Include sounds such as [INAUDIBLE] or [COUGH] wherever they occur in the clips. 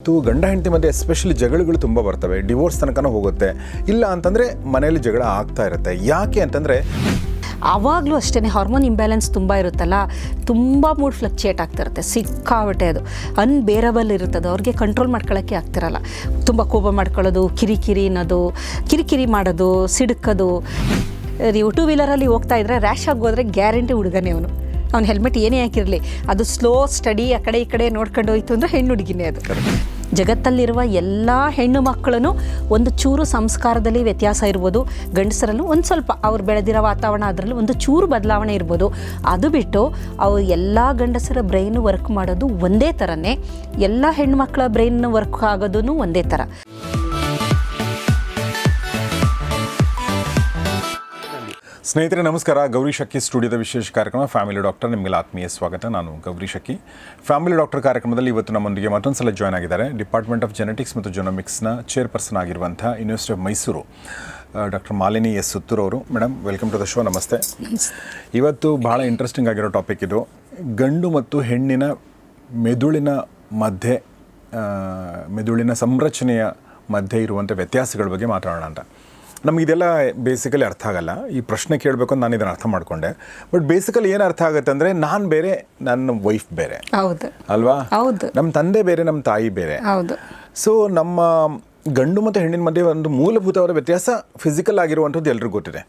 ಮತ್ತು ಗಂಡ ಹೆಂಡತಿ ಮಧ್ಯೆ ಎಸ್ಪೆಷಲಿ ಜಗಳಗಳು ತುಂಬ ಬರ್ತವೆ ಡಿವೋರ್ಸ್ ತನಕನೂ ಹೋಗುತ್ತೆ. ಇಲ್ಲ ಅಂತಂದರೆ ಮನೆಯಲ್ಲಿ ಜಗಳ ಆಗ್ತಾ ಇರುತ್ತೆ. ಯಾಕೆ ಅಂತಂದರೆ ಆವಾಗಲೂ ಅಷ್ಟೇ ಹಾರ್ಮೋನ್ ಇಂಬ್ಯಾಲೆನ್ಸ್ ತುಂಬ ಇರುತ್ತಲ್ಲ, ತುಂಬ ಮೂಡ್ ಫ್ಲಕ್ಚುಯೇಟ್ ಆಗ್ತಿರುತ್ತೆ ಸಿಕ್ಕಾಬಟ್ಟೆ ಅದು. ಅನ್ಬೇರಬಲ್ ಇರುತ್ತದೆ. ಅವ್ರಿಗೆ ಕಂಟ್ರೋಲ್ ಮಾಡ್ಕೊಳ್ಳೋಕ್ಕೆ ಆಗ್ತಿರಲ್ಲ. ತುಂಬ ಕೋಪ ಮಾಡ್ಕೊಳ್ಳೋದು, ಕಿರಿಕಿರಿ ಅನ್ನೋದು, ಕಿರಿಕಿರಿ ಮಾಡೋದು, ಸಿಡುಕೋದು. ನೀವು ಟೂ ವೀಲರಲ್ಲಿ ಹೋಗ್ತಾ ಇದ್ರೆ ರ್ಯಾಶ್ ಆಗೋದ್ರೆ ಗ್ಯಾರಂಟಿ ಹುಡುಗನೇ ಅವನು. ಅವ್ನು ಹೆಲ್ಮೆಟ್ ಏನೇ ಹಾಕಿರಲಿ ಅದು ಸ್ಲೋ ಸ್ಟಡಿ ಆ ಕಡೆ ಈ ಕಡೆ ನೋಡ್ಕೊಂಡು ಹೋಯ್ತು ಅಂದರೆ ಹೆಣ್ಣು ಹುಡುಗಿನೇ ಅದು ಜಗತ್ತಲ್ಲಿರುವ ಎಲ್ಲ ಹೆಣ್ಣು ಮಕ್ಕಳನ್ನು ಒಂದು ಚೂರು ಸಂಸ್ಕಾರದಲ್ಲಿ ವ್ಯತ್ಯಾಸ ಇರ್ಬೋದು. ಗಂಡಸರಲ್ಲೂ ಒಂದು ಸ್ವಲ್ಪ ಅವ್ರು ಬೆಳೆದಿರೋ ವಾತಾವರಣ ಅದರಲ್ಲೂ ಒಂದು ಚೂರು ಬದಲಾವಣೆ ಇರ್ಬೋದು. ಅದು ಬಿಟ್ಟು ಅವು ಎಲ್ಲ ಗಂಡಸರ ಬ್ರೈನ್ ವರ್ಕ್ ಮಾಡೋದು ಒಂದೇ ಥರನೇ ಎಲ್ಲ ಹೆಣ್ಮಕ್ಳ ಬ್ರೈನ್ ವರ್ಕ್ ಆಗೋದೂ ಒಂದೇ ಥರ ಸ್ನೇಹಿತರೆ ನಮಸ್ಕಾರ. ಗೌರಿ ಶಕ್ಕಿ ಸ್ಟುಡಿಯೋದ ವಿಶೇಷ ಕಾರ್ಯಕ್ರಮ ಫ್ಯಾಮಿಲಿ ಡಾಕ್ಟರ್. ನಿಮಗೆ ಆತ್ಮೀಯ ಸ್ವಾಗತ. ನಾನು ಗೌರಿ ಶಕ್ಕಿ ಫ್ಯಾಮಿಲಿ ಡಾಕ್ಟರ್ ಕಾರ್ಯಕ್ರಮದಲ್ಲಿ ಇವತ್ತು ನಮ್ಮೊಂದಿಗೆ ಮತ್ತೊಂದು ಸಲ ಜಾಯ್ನ್ ಆಗಿದ್ದಾರೆ. ಡಿಪಾರ್ಟ್ಮೆಂಟ್ ಆಫ್ ಜೆನೆಟಿಕ್ಸ್ ಮತ್ತು ಜೊನೊಮಿಕ್ಸ್ನ ಚೇರ್ಪರ್ಸನ್ ಆಗಿರುವಂಥ university of Mysuru doctor Malini S. Suttur ಅವರು. Madam welcome to the show ನಮಸ್ತೆ. ಇವತ್ತು ಬಹಳ ಇಂಟ್ರೆಸ್ಟಿಂಗ್ ಆಗಿರೋ ಟಾಪಿಕ್ ಇದು. ಗಂಡು ಮತ್ತು ಹೆಣ್ಣಿನ ಮೆದುಳಿನ ಮಧ್ಯೆ ಮೆದುಳಿನ ಸಂರಚನೆಯ ಮಧ್ಯೆ ಇರುವಂಥ ವ್ಯತ್ಯಾಸಗಳ ಬಗ್ಗೆ ಮಾತಾಡೋಣ ಅಂತ. ನಮ್ಗೆ ಇದೆಲ್ಲ ಬೇಸಿಕಲಿ ಅರ್ಥ ಆಗಲ್ಲ. ಈ ಪ್ರಶ್ನೆ ಕೇಳಬೇಕು ಅಂತ ನಾನು ಇದನ್ನು ಅರ್ಥ ಮಾಡಿಕೊಂಡೆ. ಬಟ್ ಬೇಸಿಕಲಿ ಏನು ಅರ್ಥ ಆಗುತ್ತೆ ಅಂದರೆ ನಾನು ಬೇರೆ ನನ್ನ ವೈಫ್ ಬೇರೆ. ಹೌದು. ಅಲ್ವಾ? ಹೌದು. ನಮ್ಮ ತಂದೆ ಬೇರೆ ನಮ್ಮ ತಾಯಿ ಬೇರೆ. ಹೌದು. ಸೊ ನಮ್ಮ ಗಂಡು ಮತ್ತು ಹೆಣ್ಣಿನ ಮಧ್ಯೆ ಒಂದು ಮೂಲಭೂತವಾದ ವ್ಯತ್ಯಾಸ ಫಿಸಿಕಲ್ ಆಗಿರುವಂಥದ್ದು ಎಲ್ರಿಗೂ ಗೊತ್ತಿದೆ.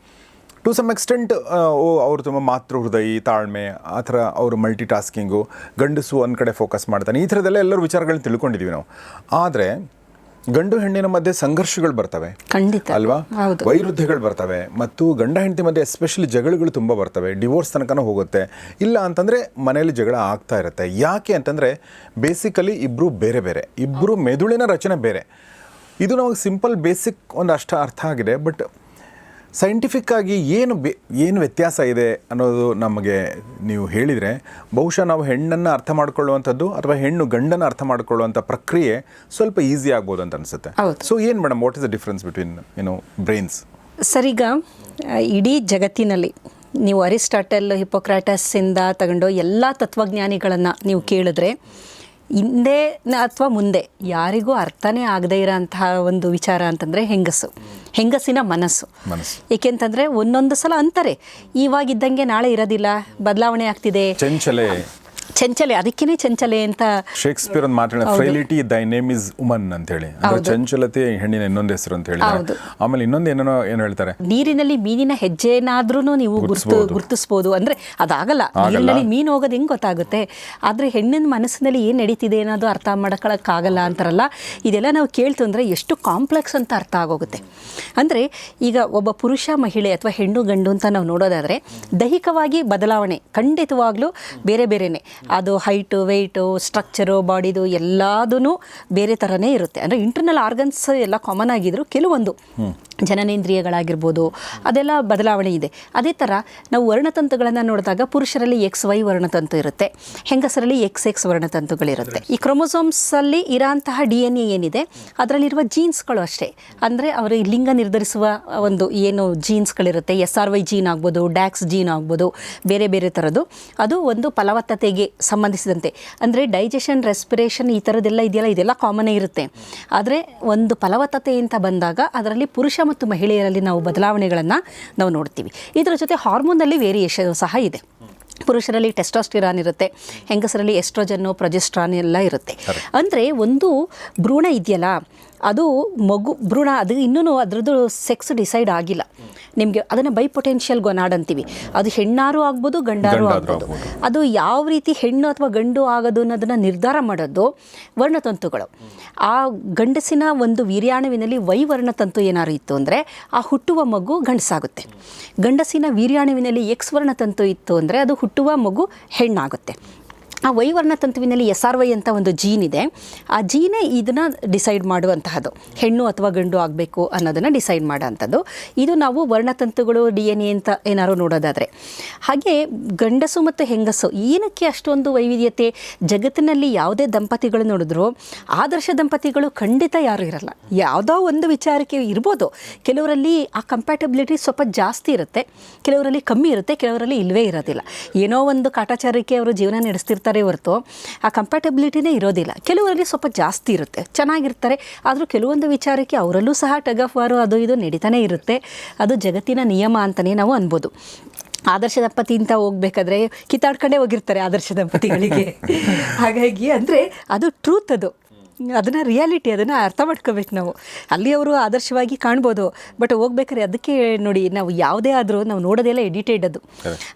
ಟು ಸಮ್ ಎಕ್ಸ್ಟೆಂಟ್ ಓ ಅವರು ತುಂಬ ಮಾತೃ ಹೃದಯ ತಾಳ್ಮೆ ಆ ಥರ ಅವರು ಮಲ್ಟಿ ಟಾಸ್ಕಿಂಗು ಗಂಡಸು ಒಂದು ಕಡೆ ಫೋಕಸ್ ಮಾಡ್ತಾನೆ. ಈ ಥರದ್ದೆಲ್ಲ ಎಲ್ಲರೂ ವಿಚಾರಗಳನ್ನ ತಿಳ್ಕೊಂಡಿದ್ದೀವಿ ನಾವು. ಆದರೆ ಗಂಡು ಹೆಣ್ಣಿನ ಮಧ್ಯೆ ಸಂಘರ್ಷಗಳು ಬರ್ತವೆ. ಖಂಡಿತ. ಅಲ್ವಾ? ವೈರುಧ್ಯಗಳು ಬರ್ತವೆ ಮತ್ತು ಗಂಡ ಹೆಂಡತಿ ಮಧ್ಯೆ ಎಸ್ಪೆಷಲಿ ಜಗಳಗಳು ತುಂಬ ಬರ್ತವೆ. ಡಿವೋರ್ಸ್ ತನಕನೂ ಹೋಗುತ್ತೆ. ಇಲ್ಲ ಅಂತಂದರೆ ಮನೆಯಲ್ಲಿ ಜಗಳ ಆಗ್ತಾ ಇರುತ್ತೆ. ಯಾಕೆ ಅಂತಂದರೆ ಬೇಸಿಕಲಿ ಇಬ್ಬರು ಬೇರೆ ಬೇರೆ. ಇಬ್ಬರು ಮೆದುಳಿನ ರಚನೆ ಬೇರೆ. ಇದು ನಮಗೆ ಸಿಂಪಲ್ ಬೇಸಿಕ್ ಒಂದು ಅಷ್ಟು ಅರ್ಥ ಆಗಿದೆ ಬಟ್ ಸೈಂಟಿಫಿಕ್ ಆಗಿ ಏನು ಬೆ ಏನು ವ್ಯತ್ಯಾಸ ಇದೆ ಅನ್ನೋದು ನಮಗೆ ನೀವು ಹೇಳಿದರೆ ಬಹುಶಃ ನಾವು ಹೆಣ್ಣನ್ನು ಅರ್ಥ ಮಾಡ್ಕೊಳ್ಳುವಂಥದ್ದು ಅಥವಾ ಹೆಣ್ಣು ಗಂಡನ್ನು ಅರ್ಥ ಮಾಡ್ಕೊಳ್ಳುವಂಥ ಪ್ರಕ್ರಿಯೆ ಸ್ವಲ್ಪ ಈಸಿ ಆಗ್ಬೋದು ಅಂತ ಅನಿಸುತ್ತೆ. ಸೊ ಏನು madam what is the difference between you know brains ಸರಿಗ ಇಡೀ ಜಗತ್ತಿನಲ್ಲಿ ನೀವು ಅರಿಸ್ಟಾಟಲ್ ಹಿಪೋಕ್ರಾಟಸ್ಸಿಂದ ತಗೊಂಡು ಎಲ್ಲ ತತ್ವಜ್ಞಾನಿಗಳನ್ನು ನೀವು ಕೇಳಿದ್ರೆ ಹಿಂದೆ ಅಥವಾ ಮುಂದೆ ಯಾರಿಗೂ ಅರ್ಥನೇ ಆಗದೇ ಇರೋಂತಹ ಒಂದು ವಿಚಾರ ಅಂತಂದರೆ ಹೆಂಗಸು. ಹೆಂಗಸಿನ ಮನಸ್ಸು. ಏಕೆಂತಂದರೆ ಒಂದೊಂದು ಸಲ ಅಂತಾರೆ ಇವಾಗಿದ್ದಂಗೆ ನಾಳೆ ಇರೋದಿಲ್ಲ ಬದಲಾವಣೆ ಆಗ್ತಿದೆ. ಚಂಚಲೆ ಅದಕ್ಕೇನೆ ಅದಕ್ಕೇ ಚಂಚಲೆ ಅಂತ ಶೇಕ್ಸ್ಪಿಯರ್ ಒಂದು ಮಾತಾಡ ಫ್ರೈಲಿಟಿ ದೈ ನೇಮ್ ಇಸ್ ಉಮನ್ ಅಂತ ಹೇಳಿ. ಅಂದ್ರೆ ಚಂಚಲತೆ ಹೆಣ್ಣಿನ ಇನ್ನೊಂದು ಹೆಸರು ಅಂತ ಹೇಳಿ ಆಮೇಲೆ ಇನ್ನೊಂದು ಏನೋ ಏನು ಹೇಳ್ತಾರೆ? ನೀರಿನಲ್ಲಿ ಮೀನಿನ ಹೆಜ್ಜೆನಾದ್ರೂ ನೀವು ಗುರ್ತು ಗುರ್ತಿಸ್ಬೋದು. ಅಂದ್ರೆ ಅದಾಗಲ್ಲ. ನೀರಿನಲ್ಲಿ ಮೀನು ಹೋಗೋದು ಹೆಂಗ್ ಗೊತ್ತಾಗುತ್ತೆ? ಆದ್ರೆ ಹೆಣ್ಣಿನ ಮನಸ್ಸಿನಲ್ಲಿ ಏನು ನಡೀತಿದೆ ಅನ್ನೋದು ಅರ್ಥ ಮಾಡ್ಕೊಳಕ್ಕಾಗಲ್ಲ ಅಂತಾರಲ್ಲ. ಇದೆಲ್ಲ ನಾವು ಕೇಳ್ತು ಅಂದ್ರೆ ಎಷ್ಟು ಕಾಂಪ್ಲೆಕ್ಸ್ ಅಂತ ಅರ್ಥ ಆಗೋಗುತ್ತೆ. ಅಂದ್ರೆ ಈಗ ಒಬ್ಬ ಪುರುಷ ಮಹಿಳೆ ಅಥವಾ ಹೆಣ್ಣು ಗಂಡು ಅಂತ ನಾವು ನೋಡೋದಾದ್ರೆ ದೈಹಿಕವಾಗಿ ಬದಲಾವಣೆ ಖಂಡಿತವಾಗ್ಲೂ ಬೇರೆ ಬೇರೆನೆ. ಅದು ಹೈಟು ವೆಯ್ಟು ಸ್ಟ್ರಕ್ಚರು ಬಾಡಿದು ಎಲ್ಲದೂ ಬೇರೆ ಥರನೇ ಇರುತ್ತೆ. ಅಂದರೆ ಇಂಟರ್ನಲ್ ಆರ್ಗನ್ಸ್ ಎಲ್ಲ ಕಾಮನ್ ಆಗಿದ್ರು ಕೆಲವೊಂದು. ಜನನೇಂದ್ರಿಯಗಳಾಗಿರ್ಬೋದು, ಅದೆಲ್ಲ ಬದಲಾವಣೆ ಇದೆ. ಅದೇ ಥರ ನಾವು ವರ್ಣತಂತುಗಳನ್ನು ನೋಡಿದಾಗ ಪುರುಷರಲ್ಲಿ ಎಕ್ಸ್ ವೈ ವರ್ಣತಂತು ಇರುತ್ತೆ, ಹೆಂಗಸರಲ್ಲಿ ಎಕ್ಸ್ ಎಕ್ಸ್ ವರ್ಣತಂತುಗಳಿರುತ್ತೆ. ಈ ಕ್ರೊಮೊಸೋಮ್ಸಲ್ಲಿ ಇರೋಂತಹ ಡಿ ಎನ್ ಎ ಏನಿದೆ, ಅದರಲ್ಲಿರುವ ಜೀನ್ಸ್ಗಳು ಅಷ್ಟೇ. ಅಂದರೆ ಅವರು ಲಿಂಗ ನಿರ್ಧರಿಸುವ ಒಂದು ಏನು ಜೀನ್ಸ್ಗಳಿರುತ್ತೆ ಎಸ್ ಆರ್ ವೈ ಜೀನ್ ಆಗ್ಬೋದು, ಡ್ಯಾಕ್ಸ್ ಜೀನ್ ಆಗ್ಬೋದು, ಬೇರೆ ಬೇರೆ ಥರದ್ದು ಅದು ಒಂದು ಫಲವತ್ತತೆಗೆ ಸಂಬಂಧಿಸಿದಂತೆ. ಅಂದರೆ ಡೈಜೆಷನ್ ರೆಸ್ಪಿರೇಷನ್ ಈ ಥರದ್ದೆಲ್ಲ ಇದೆಯಲ್ಲ, ಇದೆಲ್ಲ ಕಾಮನೇ ಇರುತ್ತೆ. ಆದರೆ ಒಂದು ಫಲವತ್ತತೆ ಅಂತ ಬಂದಾಗ ಅದರಲ್ಲಿ ಪುರುಷ ಮತ್ತು ಮಹಿಳೆಯರಲ್ಲಿ ನಾವು ಬದಲಾವಣೆಗಳನ್ನು ನಾವು ನೋಡ್ತೀವಿ. ಇದರ ಜೊತೆ ಹಾರ್ಮೋನಲ್ಲಿ ವೇರಿಯೇಷನ್ ಸಹ ಇದೆ. ಪುರುಷರಲ್ಲಿ ಟೆಸ್ಟಾಸ್ಟಿರಾನ್ ಇರುತ್ತೆ ಹೆಂಗಸರಲ್ಲಿ ಎಸ್ಟ್ರೋಜನ್ನು ಪ್ರೊಜೆಸ್ಟ್ರಾನ್ ಎಲ್ಲ ಇರುತ್ತೆ. ಅಂದರೆ ಒಂದು ಭ್ರೂಣ ಇದೆಯಲ್ಲ ಅದು ಮಗು ಭ್ರೂಣ ಅದು ಇನ್ನೂ ಅದರದ್ದು ಸೆಕ್ಸ್ ಡಿಸೈಡ್ ಆಗಿಲ್ಲ. ನಿಮಗೆ ಅದನ್ನು ಬೈ ಪೊಟೆನ್ಷಿಯಲ್ ಗೊನಾಡ್ ಅಂತೀವಿ. ಅದು ಹೆಣ್ಣಾರು ಆಗ್ಬೋದು ಗಂಡಾರು ಆಗ್ಬೋದು. ಅದು ಯಾವ ರೀತಿ ಹೆಣ್ಣು ಅಥವಾ ಗಂಡು ಆಗೋದು ಅನ್ನೋದನ್ನು ನಿರ್ಧಾರ ಮಾಡೋದು ವರ್ಣತಂತುಗಳು. ಆ ಗಂಡಸಿನ ಒಂದು ವೀರ್ಯಾಣುವಿನಲ್ಲಿ ವೈ ವರ್ಣತಂತು ಏನಾದ್ರು ಇತ್ತು ಅಂದರೆ ಆ ಹುಟ್ಟುವ ಮಗು ಗಂಡಸಾಗುತ್ತೆ. ಗಂಡಸಿನ ವೀರ್ಯಾಣುವಿನಲ್ಲಿ ಎಕ್ಸ್ ವರ್ಣತಂತು ಇತ್ತು ಅಂದರೆ ಅದು ಹುಟ್ಟುವ ಮಗು ಹೆಣ್ಣಾಗುತ್ತೆ. ಆ ವೈವರ್ಣ ತಂತುವಿನಲ್ಲಿ ಎಸ್ ಆರ್ ವೈ ಅಂತ ಒಂದು ಜೀನ್ ಇದೆ. ಆ ಜೀನೇ ಇದನ್ನು ಡಿಸೈಡ್ ಮಾಡುವಂತಹದ್ದು. ಹೆಣ್ಣು ಅಥವಾ ಗಂಡು ಆಗಬೇಕು ಅನ್ನೋದನ್ನು ಡಿಸೈಡ್ ಮಾಡೋವಂಥದ್ದು ಇದು ನಾವು ವರ್ಣತಂತುಗಳು ಡಿ ಎನ್ ಎ ಅಂತ ಏನಾದ್ರು ನೋಡೋದಾದರೆ. ಹಾಗೆ ಗಂಡಸು ಮತ್ತು ಹೆಂಗಸು ಏನಕ್ಕೆ ಅಷ್ಟೊಂದು ವೈವಿಧ್ಯತೆ? ಜಗತ್ತಿನಲ್ಲಿ ಯಾವುದೇ ದಂಪತಿಗಳು ನೋಡಿದ್ರು ಆದರ್ಶ ದಂಪತಿಗಳು ಖಂಡಿತ ಯಾರೂ ಇರಲ್ಲ. ಯಾವುದೋ ಒಂದು ವಿಚಾರಕ್ಕೆ ಇರ್ಬೋದು. ಕೆಲವರಲ್ಲಿ ಆ ಕಂಪ್ಯಾಟಬಿಲಿಟಿ ಸ್ವಲ್ಪ ಜಾಸ್ತಿ ಇರುತ್ತೆ. ಕೆಲವರಲ್ಲಿ ಕಮ್ಮಿ ಇರುತ್ತೆ. ಕೆಲವರಲ್ಲಿ ಇಲ್ಲವೇ ಇರೋದಿಲ್ಲ. ಏನೋ ಒಂದು ಕಾಟಾಚಾರಕ್ಕೆ ಅವರು ಜೀವನ ನಡೆಸ್ತಿರ್ತಾರೆ. ಇರ್ತಾರೆ ಹೊರತು ಆ ಕಂಪ್ಯಾಟಬಿಲಿಟಿನೇ ಇರೋದಿಲ್ಲ. ಕೆಲವರಲ್ಲಿ ಸ್ವಲ್ಪ ಜಾಸ್ತಿ ಇರುತ್ತೆ. ಚೆನ್ನಾಗಿರ್ತಾರೆ ಆದರೂ ಕೆಲವೊಂದು ವಿಚಾರಕ್ಕೆ ಅವರಲ್ಲೂ ಸಹ ಟಗ್ ಆಫ್ ವಾರು ಅದು ಇದು ನಡೀತಾನೆ ಇರುತ್ತೆ. ಅದು ಜಗತ್ತಿನ ನಿಯಮ ಅಂತಲೇ ನಾವು ಅನ್ಬೋದು. ಆದರ್ಶ ದಂಪತಿ ಅಂತ ಹೋಗ್ಬೇಕಾದ್ರೆ ಕಿತ್ತಾಡ್ಕೊಂಡೇ ಹೋಗಿರ್ತಾರೆ ಆದರ್ಶ ದಂಪತಿಗಳಿಗೆ. [LAUGHS] ಹಾಗಾಗಿ ಅಂದರೆ ಅದು ಟ್ರೂತ್ ಅದು. ಅದನ್ನು ರಿಯಾಲಿಟಿ ಅದನ್ನು ಅರ್ಥ ಮಾಡ್ಕೋಬೇಕು ನಾವು. ಅಲ್ಲಿ ಅವರು ಆದರ್ಶವಾಗಿ ಕಾಣ್ಬೋದು. ಬಟ್ ಹೋಗ್ಬೇಕಾದ್ರೆ ಅದಕ್ಕೆ ನೋಡಿ ನಾವು ಯಾವುದೇ ಆದರೂ ನಾವು ನೋಡೋದೆಲ್ಲ ಎಡಿಟೆಡ್ ಅದು.